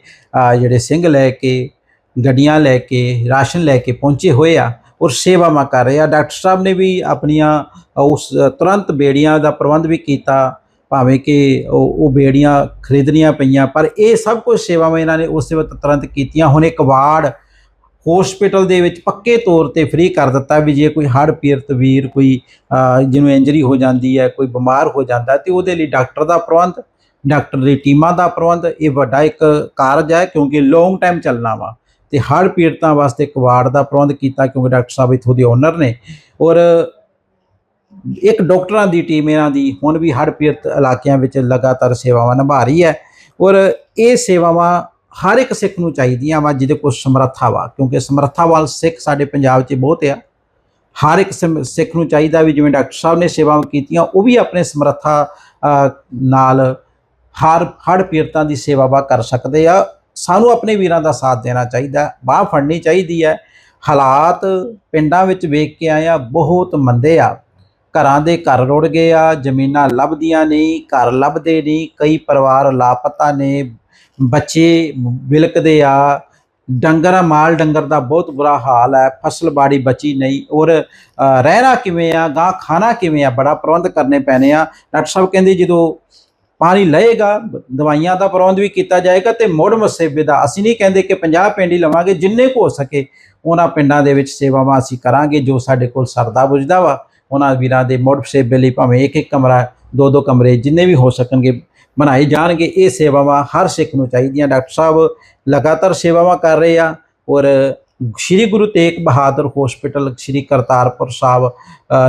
ਜਿਹੜੇ ਸਿੰਘ ਲੈ ਕੇ, ਗੱਡੀਆਂ ਲੈ ਕੇ, ਰਾਸ਼ਨ ਲੈ ਕੇ ਪਹੁੰਚੇ ਹੋਏ ਆ ਔਰ ਸੇਵਾਵਾਂ ਕਰ ਰਹੇ ਆ। ਡਾਕਟਰ ਸਾਹਿਬ ਨੇ ਵੀ ਆਪਣੀਆਂ ਉਸ ਤੁਰੰਤ ਬੇੜੀਆਂ ਦਾ ਪ੍ਰਬੰਧ ਵੀ ਕੀਤਾ। ਭਾਵੇਂ ਕਿ ਉਹ ਉਹ ਬੇੜੀਆਂ ਖਰੀਦਣੀਆਂ ਪਈਆਂ, ਪਰ ਇਹ ਸਭ ਕੁਝ ਸੇਵਾਵਾਂ ਇਹਨਾਂ ਨੇ ਉਸੇ ਵਕਤ ਤੁਰੰਤ ਕੀਤੀਆਂ। ਹੁਣ ਇੱਕ ਵਾਰਡ ਹਸਪੀਟਲ ਦੇ ਵਿੱਚ ਪੱਕੇ ਤੌਰ ਤੇ ਫ੍ਰੀ ਕਰ ਦਿੱਤਾ ਵੀ ਜੇ ਕੋਈ ਹੜ੍ਹ ਪੀੜਤ ਵੀਰ ਕੋਈ ਜਿਹਨੂੰ ਇੰਜਰੀ ਹੋ ਜਾਂਦੀ ਹੈ, ਕੋਈ ਬਿਮਾਰ ਹੋ ਜਾਂਦਾ ਤੇ ਉਹਦੇ ਲਈ ਡਾਕਟਰ ਦਾ ਪ੍ਰਬੰਧ, ਡਾਕਟਰ ਦੀ ਟੀਮਾਂ ਦਾ ਪ੍ਰਬੰਧ, ਇਹ ਵੱਡਾ ਇੱਕ ਕਾਰਜ ਹੈ ਕਿਉਂਕਿ ਲੌਂਗ ਟਾਈਮ ਚੱਲਣਾ ਵਾ। ਤੇ ਹੜ੍ਹ ਪੀੜਤਾਂ ਵਾਸਤੇ ਇੱਕ ਵਾਰਡ ਦਾ ਪ੍ਰਬੰਧ ਕੀਤਾ ਕਿਉਂਕਿ ਡਾਕਟਰ ਸਾਹਿਬ ਇੱਥੋਂ ਦੇ ਓਨਰ ਨੇ। ਔਰ ਇੱਕ ਡਾਕਟਰਾਂ ਦੀ ਟੀਮ ਇਹਨਾਂ ਦੀ, ਹੁਣ ਵੀ ਹੜ੍ਹ ਪੀੜਤ ਇਲਾਕਿਆਂ ਵਿੱਚ ਲਗਾਤਾਰ ਸੇਵਾਵਾਂ ਨਿਭਾ ਰਹੀ ਹੈ ਔਰ ਇਹ ਸੇਵਾਵਾਂ ਹਰ ਇੱਕ ਸਿੱਖ ਨੂੰ ਚਾਹੀਦੀਆਂ ਵਾ, ਜਿਹਦੇ ਕੋਲ ਸਮਰੱਥਾ ਵਾ, ਕਿਉਂਕਿ ਸਮਰੱਥਾ ਵਾਲ ਸਿੱਖ ਸਾਡੇ ਪੰਜਾਬ 'ਚ ਬਹੁਤ ਆ। ਹਰ ਇੱਕ ਸਿਮ- ਸਿੱਖ ਨੂੰ ਚਾਹੀਦਾ ਵੀ ਜਿਵੇਂ ਡਾਕਟਰ ਸਾਹਿਬ ਨੇ ਸੇਵਾਵਾਂ ਕੀਤੀਆਂ, ਉਹ ਵੀ ਆਪਣੇ ਸਮਰੱਥਾ ਨਾਲ ਹਰ ਹੜ ਪੀੜਤਾਂ ਦੀ ਸੇਵਾਵਾ ਕਰ ਸਕਦੇ ਆ। ਸਾਨੂੰ ਆਪਣੇ ਵੀਰਾਂ ਦਾ ਸਾਥ ਦੇਣਾ ਚਾਹੀਦਾ, ਬਾਹ ਫੜਨੀ ਚਾਹੀਦੀ ਹੈ। ਹਾਲਾਤ ਪਿੰਡਾਂ ਵਿੱਚ ਵੇਖ ਕੇ ਆਇਆ ਬਹੁਤ ਮੰਦੇ ਆ। ਘਰਾਂ ਦੇ ਘਰ ਰੁੜ ਗਏ ਆ ਜ਼ਮੀਨਾਂ ਲੱਭਦੀਆਂ ਨਹੀਂ, ਘਰ ਲੱਭਦੇ ਨਹੀਂ, ਕਈ ਪਰਿਵਾਰ ਲਾਪਤਾ ਨੇ, ਬੱਚੇ ਵਿਲਕਦੇ ਆ। ਡੰਗਰਾਂ ਮਾਲ ਡੰਗਰ ਦਾ ਬਹੁਤ ਬੁਰਾ ਹਾਲ ਹੈ, ਫਸਲ ਬਾੜੀ ਬਚੀ ਨਹੀਂ। ਔਰ ਰਹਿਣਾ ਕਿਵੇਂ ਆ, ਗਾਂ ਖਾਣਾ ਕਿਵੇਂ ਆ, ਬੜਾ ਪ੍ਰਬੰਧ ਕਰਨੇ ਪੈਣੇ ਆ। ਡਾਕਟਰ ਸਾਹਿਬ ਕਹਿੰਦੇ ਜਦੋਂ ਪਾਣੀ ਲਏਗਾ, ਦਵਾਈਆਂ ਦਾ ਪ੍ਰਬੰਧ ਵੀ ਕੀਤਾ ਜਾਏਗਾ ਤੇ ਮੁੜ ਮਸੇਬੇ ਦਾ, ਅਸੀਂ ਨਹੀਂ ਕਹਿੰਦੇ ਕਿ 50 ਪਿੰਡ ਹੀ ਲਵਾਂਗੇ, ਜਿੰਨੇ ਕੁ ਹੋ ਸਕੇ, ਉਹਨਾਂ ਪਿੰਡਾਂ ਦੇ ਵਿੱਚ ਸੇਵਾਵਾਂ ਅਸੀਂ ਕਰਾਂਗੇ, ਜੋ ਸਾਡੇ ਕੋਲ ਸਰਦਾ ਬੁਝਦਾ ਵਾ। ਉਹਨਾਂ ਵੀਰਾਂ ਦੇ ਮੁੜ ਮਸੇਬੇ ਲਈ ਭਾਵੇਂ ਇੱਕ ਇੱਕ ਕਮਰਾ ਦੋ ਦੋ ਕਮਰੇ ਜਿੰਨੇ ਵੀ ਹੋ ਸਕਣਗੇ ਬਣਾਏ ਜਾਣਗੇ। ਇਹ ਸੇਵਾਵਾਂ ਹਰ ਸਿੱਖ ਨੂੰ ਚਾਹੀਦੀਆਂ। ਡਾਕਟਰ ਸਾਹਿਬ ਲਗਾਤਾਰ ਸੇਵਾਵਾਂ ਕਰ ਰਹੇ ਆ ਔਰ ਸ਼੍ਰੀ ਗੁਰੂ ਤੇਗ ਬਹਾਦਰ ਹਸਪੀਟਲ ਸ਼੍ਰੀ ਕਰਤਾਰਪੁਰ ਸਾਹਿਬ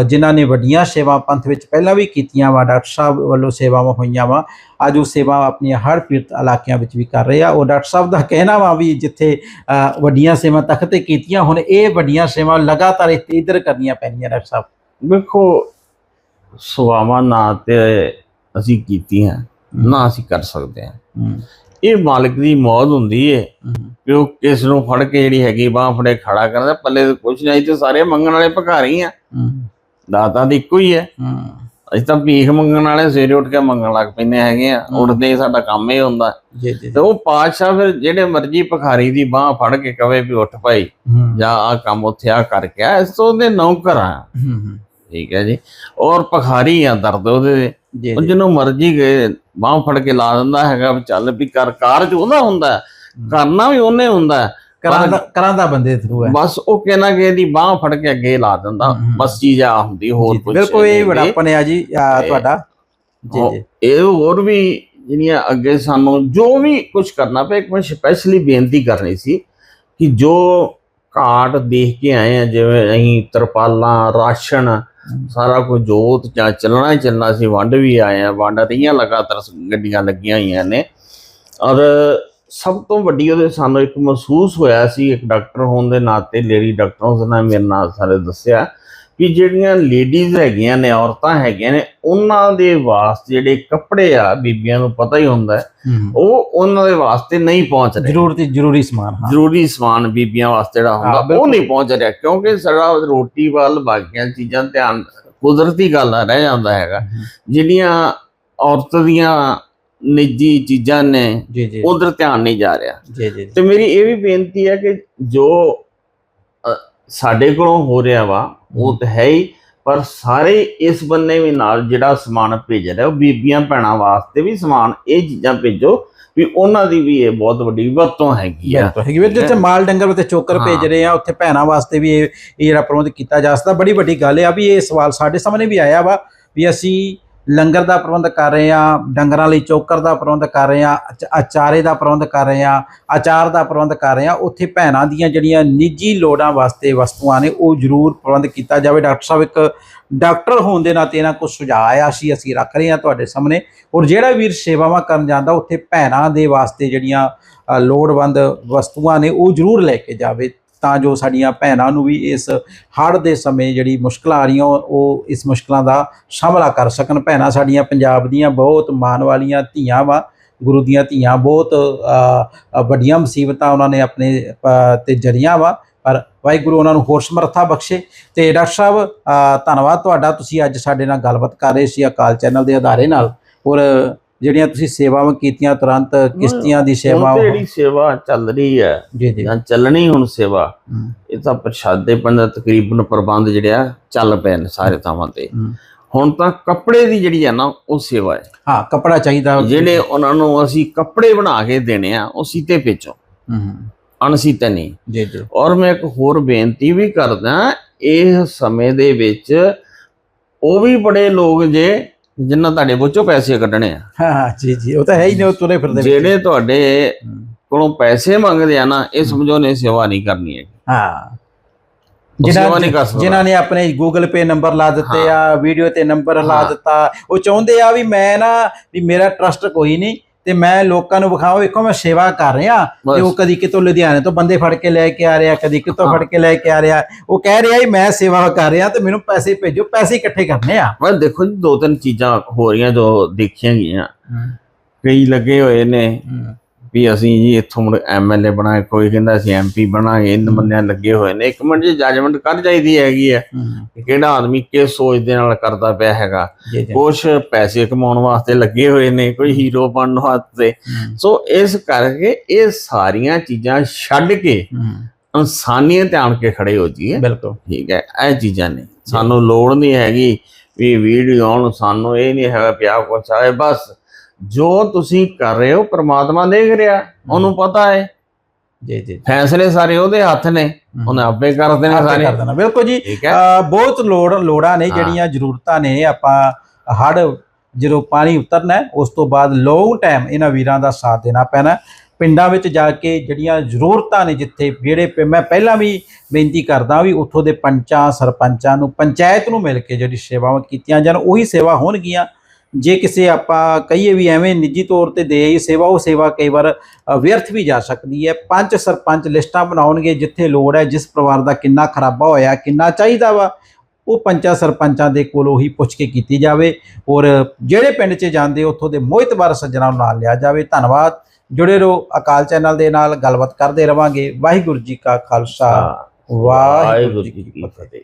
ਜਿਨ੍ਹਾਂ ਨੇ ਵੱਡੀਆਂ ਸੇਵਾ ਪੰਥ ਵਿੱਚ ਪਹਿਲਾਂ ਵੀ ਕੀਤੀਆਂ ਵਾ, ਡਾਕਟਰ ਸਾਹਿਬ ਵੱਲੋਂ ਸੇਵਾਵਾਂ ਹੋਈਆਂ ਵਾ। ਅੱਜ ਉਹ ਸੇਵਾ ਆਪਣੀਆਂ ਹਰ ਪੀੜਤ ਇਲਾਕਿਆਂ ਵਿੱਚ ਵੀ ਕਰ ਰਹੇ ਆ। ਉਹ ਡਾਕਟਰ ਸਾਹਿਬ ਦਾ ਕਹਿਣਾ ਵਾ ਵੀ ਜਿੱਥੇ ਵੱਡੀਆਂ ਸੇਵਾ ਤਖਤ ਤੇ ਕੀਤੀਆਂ, ਹੁਣ ਇਹ ਵੱਡੀਆਂ ਸੇਵਾ ਲਗਾਤਾਰ ਇੱਥੇ ਇੱਧਰ ਕਰਨੀਆਂ ਪੈਣੀਆਂ, ਡਾਕਟਰ ਸਾਹਿਬ। ਵੇਖੋ ਸਵਾਵਾਂ ਨਾ ਤੇ ਅਸੀਂ ਕੀਤੀਆਂ ਨਾ ਅਸੀਂ ਕਰ ਸਕਦੇ ਹਾਂ। ਇਹ ਮਾਲਕ ਦੀ ਮੌਤ ਹੁੰਦੀ ਏ ਕਿ ਉਹ ਕਿਸ ਨੂੰ ਫੜ ਕੇ ਜਿਹੜੀ ਹੈਗੀ ਬਾਹ ਫੜੇ ਖੜਾ ਕਰਦਾ ਪੱਲੇ ਤੇ ਕੁਛ ਨਹੀਂ ਤੇ ਸਾਰੇ ਮੰਗਣ ਵਾਲੇ ਭਿਖਾਰੀ ਆ ਦਾਤਾ ਦੀ ਇੱਕੋ ਹੀ ਹੈ। ਅਸੀਂ ਤਾਂ ਭੀਖ ਮੰਗਣ ਵਾਲੇ ਸਵੇਰੇ ਉੱਠ ਕੇ ਮੰਗਣ ਲੱਗ ਪੈਂਦੇ ਹੈਗੇ ਆ ਉੱਠਦੇ ਹੀ ਸਾਡਾ ਕੰਮ ਇਹ ਹੁੰਦਾ। ਤੇ ਉਹ ਪਾਤਸ਼ਾਹ ਫਿਰ ਜਿਹੜੇ ਮਰਜ਼ੀ ਭਖਾਰੀ ਦੀ ਬਾਹ ਫੜ ਕੇ ਕਵੇ ਵੀ ਉੱਠ ਭਾਈ ਹੂੰ। ਜਾਂ ਆ ਕੰਮ ਉੱਥੇ ਆ ਕਰਕੇ ਆ ਇਸ ਤੋਂ ਉਹਦੇ ਨੌਕਰ ਆ। ਠੀਕ ਹੈ ਜੀ। ਔਰ ਭਖਾਰੀ ਆ ਦਰਦ ਉਹਦੇ ਉਹ ਜਿਹਨੂੰ ਮਰਜ਼ੀ ਗਏ ਬਾਹ ਫੜ ਕੇ ਲਾ ਦਿੰਦਾ ਹੈਗਾ ਵੀ ਚੱਲ ਵੀ ਕਰ ਕਾਰਜ ਉਹਦਾ ਹੁੰਦਾ। ਕਰਨਾ ਵੀ ਉਹਨੇ ਹੁੰਦਾ ਹੈ। ਕਰਾਂ ਦਾ ਕਰਾਂ ਦਾ ਬੰਦੇ ਥਰੂ ਹੈ। ਬਸ ਉਹ ਕਹਿਣਾ ਕਿ ਇਹਦੀ ਬਾਹ ਫੜ ਕੇ ਅੱਗੇ ਲਾ ਦਿੰਦਾ। ਬਸ ਚੀਜ਼ ਆ ਹੁੰਦੀ ਹੋਰ ਕੁਝ ਬਿਲਕੁਲ ਇਹ ਬੜਾ ਹੈਗੀ। ਆ ਜੀ ਤੁਹਾਡਾ। ਜੀ ਜੀ। ਇਹ ਹੋਰ ਵੀ ਜਿਹੜੀਆਂ ਅੱਗੇ ਸਾਨੂੰ ਜੋ ਵੀ ਕੁਝ ਕਰਨਾ ਪਿਆ ਇੱਕ ਮੈਂ ਸਪੈਸ਼ਲੀ ਬੇਨਤੀ ਕਰਨੀ ਸੀ ਕਿ ਜੋ ਘਾਟ ਦੇਖ ਕੇ ਆਏ ਆ ਜਿਵੇਂ ਅਸੀਂ ਤਰਪਾਲਾਂ ਰਾਸ਼ਨ ਸਾਰਾ ਕੁਝ ਜੋਤ ਜਾਂ ਚੱਲਣਾ ਹੀ ਚੱਲਣਾ ਸੀ, ਵੰਡ ਵੀ ਆਏ ਆ, ਵੰਡ ਰਹੀਆਂ ਲਗਾਤਾਰ ਗੱਡੀਆਂ ਲੱਗੀਆਂ ਹੋਈਆਂ ਨੇ। ਔਰ ਸਭ ਤੋਂ ਵੱਡੀ ਉਹਦੇ ਸਾਨੂੰ ਇੱਕ ਮਹਿਸੂਸ ਹੋਇਆ ਸੀ, ਇੱਕ ਡਾਕਟਰ ਹੋਣ ਦੇ ਨਾਤੇ, ਲੇਡੀ ਡਾਕਟਰ ਉਸ ਨੇ ਮੇਰੇ ਨਾਲ ਸਾਰੇ ਦੱਸਿਆ। ਕਿ ਜਿਹੜੀਆਂ ਲੇਡੀਜ਼ ਹੈਗੀਆਂ ਨੇ ਔਰਤਾਂ ਹੈਗੀਆਂ ਨੇ ਉਹਨਾਂ ਦੇ ਵਾਸਤੇ ਜਿਹੜੇ ਕੱਪੜੇ ਆ ਬੀਬੀਆਂ ਨੂੰ ਪਤਾ ਹੀ ਹੁੰਦਾ ਉਹ ਉਹਨਾਂ ਦੇ ਵਾਸਤੇ ਨਹੀਂ ਪਹੁੰਚ ਰਹੇ। ਜ਼ਰੂਰੀ ਜ਼ਰੂਰੀ ਸਮਾਨ ਹਾਂ। ਜ਼ਰੂਰੀ ਸਮਾਨ ਬੀਬੀਆਂ ਵਾਸਤੇ ਜਿਹੜਾ ਹੁੰਦਾ ਉਹ। ਨਹੀਂ ਪਹੁੰਚ ਰਿਹਾ ਕਿਉਂਕਿ ਸਾਡਾ ਰੋਟੀ ਵੱਲ ਬਾਕੀਆਂ ਚੀਜ਼ਾਂ ਧਿਆਨ ਕੁਦਰਤੀ ਗੱਲ ਆ ਰਹਿ ਜਾਂਦਾ ਹੈਗਾ। ਜਿਹੜੀਆਂ ਔਰਤ ਦੀਆਂ ਨਿੱਜੀ ਚੀਜ਼ਾਂ ਨੇ ਉਧਰ ਧਿਆਨ ਨਹੀਂ ਜਾ ਰਿਹਾ। ਜੀ ਜੀ ਤੇ ਮੇਰੀ ਇਹ ਵੀ ਬੇਨਤੀ ਹੈ ਕਿ ਜੋ ਸਾਡੇ ਕੋਲੋਂ ਹੋ ਰਿਹਾ ਵਾ ਉਹ ਤਾਂ ਹੈ ਹੀ ਪਰ ਸਾਰੇ ਇਸ ਬੰਨੇ ਵੀ ਨਾਲ ਜਿਹੜਾ ਸਮਾਨ ਭੇਜ ਰਿਹਾ ਉਹ ਬੀਬੀਆਂ ਭੈਣਾਂ ਵਾਸਤੇ ਵੀ ਸਮਾਨ ਇਹ ਚੀਜ਼ਾਂ ਭੇਜੋ ਵੀ ਉਹਨਾਂ ਦੀ ਵੀ ਇਹ ਬਹੁਤ ਵੱਡੀ ਵਰਤੋਂ ਹੈਗੀ ਆ। ਹੈਗੀ ਵੀ ਜਿੱਥੇ ਮਾਲ ਡੰਗਰ ਤੇ ਚੋਕਰ। ਭੇਜ ਰਹੇ ਆ ਉੱਥੇ ਭੈਣਾਂ ਵਾਸਤੇ ਵੀ ਇਹ ਇਹ ਜਿਹੜਾ ਪ੍ਰਬੰਧ ਕੀਤਾ ਜਾ ਸਕਦਾ। ਬੜੀ ਵੱਡੀ ਗੱਲ ਆ ਵੀ ਇਹ ਸਵਾਲ ਸਾਡੇ ਸਾਹਮਣੇ ਵੀ ਆਇਆ ਵਾ ਵੀ ਅਸੀਂ ਲੰਗਰ ਦਾ ਪ੍ਰਬੰਧ ਕਰ ਰਹੇ ਆ ਡੰਗਰਾਂ ਲਈ ਚੋਕਰ ਦਾ ਪ੍ਰਬੰਧ ਕਰ ਰਹੇ ਆ ਅਚਾਰੇ ਦਾ ਪ੍ਰਬੰਧ ਕਰ ਰਹੇ ਆ ਅਚਾਰ ਦਾ ਪ੍ਰਬੰਧ ਕਰ ਰਹੇ ਆ ਉੱਥੇ ਭੈਣਾਂ ਦੀਆਂ ਜਿਹੜੀਆਂ ਨਿੱਜੀ ਲੋੜਾਂ ਵਾਸਤੇ ਵਸਤੂਆਂ ਨੇ, ਉਹ ਜ਼ਰੂਰ ਪ੍ਰਬੰਧ ਕੀਤਾ ਜਾਵੇ। ਡਾਕਟਰ ਸਾਹਿਬ ਇੱਕ ਡਾਕਟਰ ਹੋਣ ਦੇ ਨਾਤੇ ਇਹਨਾਂ ਕੁਝ ਸੁਝਾਅ ਆ ਸੀ, ਅਸੀਂ ਰੱਖ ਰਹੇ ਆ ਤੁਹਾਡੇ ਸਾਹਮਣੇ। ਔਰ ਜਿਹੜਾ ਵੀਰ ਸੇਵਾਵਾਂ ਕਰਨ ਜਾਂਦਾ, ਉੱਥੇ ਭੈਣਾਂ ਦੇ ਵਾਸਤੇ ਜਿਹੜੀਆਂ ਲੋੜਵੰਦ ਵਸਤੂਆਂ ਨੇ, ਉਹ ਜ਼ਰੂਰ ਲੈ ਕੇ ਜਾਵੇ। ਤਾਂ ਜੋ ਸਾਡੀਆਂ ਭੈਣਾਂ ਨੂੰ ਵੀ ਇਸ ਹੜ੍ਹ ਦੇ ਸਮੇਂ ਜਿਹੜੀ ਮੁਸ਼ਕਲਾਂ ਆ ਰਹੀਆਂ, ਉਹ- ਉਹ ਇਸ ਮੁਸ਼ਕਲਾਂ ਦਾ ਸਾਹਮਣਾ ਕਰ ਸਕਣ। ਭੈਣਾਂ ਸਾਡੀਆਂ ਪੰਜਾਬ ਦੀਆਂ ਬਹੁਤ ਮਾਣ ਵਾਲੀਆਂ ਧੀਆਂ ਵਾ, ਗੁਰੂ ਦੀਆਂ ਧੀਆਂ ਬਹੁਤ ਵੱਡੀਆਂ ਮੁਸੀਬਤਾਂ ਉਹਨਾਂ ਨੇ ਆਪਣੇ ਤੇ ਜਰੀਆਂ ਵਾ। ਪਰ ਵਾਹਿਗੁਰੂ ਉਹਨਾਂ ਨੂੰ ਹੋਰ ਸਮਰੱਥਾ ਬਖਸ਼ੇ। ਤੇ ਡਾਕਟਰ ਸਾਹਿਬ ਧੰਨਵਾਦ ਤੁਹਾਡਾ। ਤੁਸੀਂ ਅੱਜ ਸਾਡੇ ਨਾਲ ਗੱਲਬਾਤ ਕਰ ਰਹੇ ਸੀ ਅਕਾਲ ਚੈਨਲ ਦੇ ਆਧਾਰੇ ਨਾਲ। ਔਰ ਜਿਹੜੀਆਂ ਤੁਸੀਂ ਸੇਵਾਵਾਂ ਕੀਤੀਆਂ ਤੁਰੰਤ ਕਿਸ਼ਤੀਆਂ ਦੀ ਸੇਵਾ ਹੁਣ ਜਿਹੜੀ ਸੇਵਾ ਚੱਲ ਰਹੀ ਹੈ ਜੀ ਜੀ। ਜਾਂ ਚੱਲਣੀ ਹੁਣ ਸੇਵਾ ਇਹ ਤਾਂ ਪ੍ਰਸ਼ਾਦੇ ਪੰਦਾ ਤਕਰੀਬਨ ਪ੍ਰਬੰਧ ਜਿਹੜੇ ਆ ਚੱਲ ਪਏ ਨੇ ਸਾਰੇ ਥਾਵਾਂ ਤੇ। ਹੁਣ ਤਾਂ ਕੱਪੜੇ ਦੀ ਜਿਹੜੀ ਹੈ ਨਾ ਉਹ ਸੇਵਾ ਹੈ। ਹਾਂ ਕਪੜਾ ਚਾਹੀਦਾ। ਜਿਹੜੇ ਉਹਨਾਂ ਨੂੰ ਅਸੀਂ ਕੱਪੜੇ ਬਣਾ ਕੇ ਦੇਣੇ ਆ ਉਹ ਸੀਤੇ ਹਮ, ਅਣਸੀਤੇ ਨਹੀਂ। ਜੀ ਜੀ। ਔਰ ਮੈਂ ਇੱਕ ਹੋਰ ਬੇਨਤੀ ਵੀ ਕਰਦਾ ਇਹ ਸਮੇਂ ਦੇ ਵਿੱਚ ਉਹ ਵੀ ਬੜੇ ਲੋਕ ਜੇ ਜਿਨ੍ਹਾਂ ਤੁਹਾਡੇ ਬੋਚੋ ਪੈਸੇ ਕੱਢਣੇ ਆ। ਹਾਂ ਜੀ ਜੀ ਉਹ ਤਾਂ ਹੈ ਹੀ ਨੇ ਉਹ ਤੁਰੇ ਫਿਰਦੇ। ਜਿਹੜੇ ਤੁਹਾਡੇ ਕੋਲੋਂ ਪੈਸੇ ਮੰਗਦੇ ਆ ਨਾ ਇਹ ਸਮਝੋ ਨੇ ਸੇਵਾ ਨਹੀਂ ਕਰਨੀ ਹੈ। ਹਾਂ ਜਿਨ੍ਹਾਂ ਜਿਨ੍ਹਾਂ ਨੇ ਆਪਣੇ ਗੂਗਲ ਪੇ ਨੰਬਰ ਲਾ ਦਿੱਤੇ ਆ ਵੀਡੀਓ ਤੇ ਨੰਬਰ ਲਾ। ਦਿੱਤਾ ਉਹ ਚਾਹੁੰਦੇ ਆ ਵੀ ਮੈਂ ਨਾ ਵੀ ਮੇਰਾ ਟਰਸਟ ਕੋਈ ਨਹੀਂ ਤੇ ਮੈਂ ਲੋਕਾਂ ਨੂੰ ਵਿਖਾਵਾਂ ਵੇਖੋ ਮੈਂ ਸੇਵਾ ਕਰ ਰਿਹਾ। ਤੇ ਬਸ। ਉਹ ਕਦੀ ਕਿਤੋਂ ਲੁਧਿਆਣੇ ਤੋਂ ਬੰਦੇ ਫੜ ਕੇ ਲੈ ਕੇ ਆ ਰਿਹਾ ਕਦੀ ਕਿਤੋਂ। ਫੜ ਕੇ ਲੈ ਕੇ ਆ ਰਿਹਾ ਉਹ ਕਹਿ ਰਿਹਾ ਮੈਂ ਸੇਵਾ ਕਰ ਰਿਹਾ ਤੇ ਮੈਨੂੰ ਪੈਸੇ ਭੇਜੋ ਪੈਸੇ ਇਕੱਠੇ ਕਰਨੇ ਆ। ਮੈਂ ਦੇਖੋ ਜੀ ਦੋ ਤਿੰਨ ਚੀਜ਼ਾਂ ਹੋ ਰਹੀਆਂ ਜੋ ਦੇਖੀਆਂ ਗਈਆਂ। ਕਈ ਲੱਗੇ ਹੋਏ ਨੇ। ਵੀ ਅਸੀਂ ਜੀ ਇੱਥੋਂ ਮੁੜ ਐਮਐਲਏ ਬਣਾਏ ਕੋਈ ਕਹਿੰਦਾ ਅਸੀਂ ਐਮਪੀ ਬਣਾਂਗੇ ਇਹਨਾਂ ਬੰਦਿਆਂ ਲੱਗੇ ਹੋਏ ਨੇ। ਇੱਕ ਮਿੰਟ ਜੀ ਜੱਜਮੈਂਟ ਕਰ ਚਾਹੀਦੀ ਹੈਗੀ ਹੈ। ਕਿਹੜਾ ਆਦਮੀ ਕਿਸ ਸੋਚ ਦੇ ਨਾਲ ਕਰਦਾ ਪਿਆ ਹੈਗਾ। ਕੁਝ ਪੈਸੇ ਕਮਾਉਣ ਵਾਸਤੇ ਲੱਗੇ ਹੋਏ ਨੇ ਕੋਈ ਹੀਰੋ ਬਣਨ ਵਾਸਤੇ। ਸੋ ਇਸ ਕਰਕੇ ਇਹ ਸਾਰੀਆਂ ਚੀਜ਼ਾਂ ਛੱਡ ਕੇ ਇਨਸਾਨੀਅਤ ਆਣ ਕੇ ਖੜੇ ਹੋ ਜੀਏ ਬਿਲਕੁਲ। ਠੀਕ ਹੈ ਇਹ ਚੀਜ਼ਾਂ ਨੇ। ਸਾਨੂੰ ਲੋੜ ਨਹੀਂ ਹੈਗੀ ਵੀ ਵੀਡੀਓ ਆਉਣ ਸਾਨੂੰ ਇਹ ਨਹੀਂ ਹੈਗਾ ਪਿਆ ਕੁਛ ਆਏ ਬਸ ਜੋ ਤੁਸੀਂ ਕਰ ਰਹੇ ਹੋ ਪ੍ਰਮਾਤਮਾ ਦੇਖ ਰਿਹਾ ਉਹਨੂੰ ਪਤਾ ਹੈ। ਜੀ ਜੀ ਫੈਸਲੇ ਸਾਰੇ ਉਹਦੇ ਹੱਥ ਨੇ ਉਹਨੇ ਆਪੇ ਕਰਦੇ ਨੇ ਆਪੇ ਸਾਰੇ। ਕਰ ਦੇਣਾ। ਬਿਲਕੁਲ ਜੀ। ਬਹੁਤ ਲੋੜ ਲੋੜਾਂ ਨੇ। ਜਿਹੜੀਆਂ ਜ਼ਰੂਰਤਾਂ ਨੇ ਆਪਾਂ ਹੜ ਜਦੋਂ ਪਾਣੀ ਉਤਰਨਾ ਉਸ ਤੋਂ ਬਾਅਦ ਲੌਂਗ ਟਾਈਮ ਇਹਨਾਂ ਵੀਰਾਂ ਦਾ ਸਾਥ ਦੇਣਾ ਪੈਣਾ। ਪਿੰਡਾਂ ਵਿੱਚ ਜਾ ਕੇ ਜਿਹੜੀਆਂ ਜ਼ਰੂਰਤਾਂ ਨੇ ਜਿੱਥੇ ਜਿਹੜੇ ਮੈਂ ਪਹਿਲਾਂ ਵੀ ਬੇਨਤੀ ਕਰਦਾ ਵੀ ਉੱਥੋਂ ਦੇ ਪੰਚਾਂ ਸਰਪੰਚਾਂ ਨੂੰ ਪੰਚਾਇਤ ਨੂੰ ਮਿਲ ਕੇ ਜਿਹੜੀ ਸੇਵਾਵਾਂ ਕੀਤੀਆਂ ਜਾਣ ਉਹੀ ਸੇਵਾ ਹੋਣਗੀਆਂ। ਜੇ ਕਿਸੇ ਆਪਾਂ ਕਹੀਏ ਵੀ ਐਵੇਂ ਨਿੱਜੀ ਤੌਰ ਤੇ ਦੇ ਹੀ ਸੇਵਾ, ਉਹ ਸੇਵਾ ਕਈ ਵਾਰ ਵਿਅਰਥ ਵੀ ਜਾ ਸਕਦੀ ਹੈ। ਪੰਜ ਸਰਪੰਚ ਲਿਸਟਾਂ ਬਣਾਉਣਗੇ ਜਿੱਥੇ ਲੋੜ ਹੈ, ਜਿਸ ਪਰਿਵਾਰ ਦਾ ਕਿੰਨਾ ਖਰਾਬਾ ਹੋਇਆ, ਕਿੰਨਾ ਚਾਹੀਦਾ ਵਾ, ਉਹ ਪੰਚਾਂ ਸਰਪੰਚਾਂ ਦੇ ਕੋਲੋਂ ਹੀ ਪੁੱਛ ਕੇ ਕੀਤੀ ਜਾਵੇ ਔਰ ਜਿਹੜੇ ਪਿੰਡ 'ਚ ਜਾਂਦੇ, ਉੱਥੋਂ ਦੇ ਮੋਹਿਤਬਾਰ ਸੱਜਣਾ ਨੂੰ ਨਾਲ ਲਿਆ ਜਾਵੇ। ਧੰਨਵਾਦ। ਜੁੜੇ ਰਹੋ ਅਕਾਲ ਚੈਨਲ ਦੇ ਨਾਲ, ਗੱਲਬਾਤ ਕਰਦੇ ਰਵਾਂਗੇ। ਵਾਹਿਗੁਰੂ ਜੀ ਕਾ ਖਾਲਸਾ। ਵਾਹਿਗੁਰੂ ਜੀ ਕੀ ਫਤਿਹ।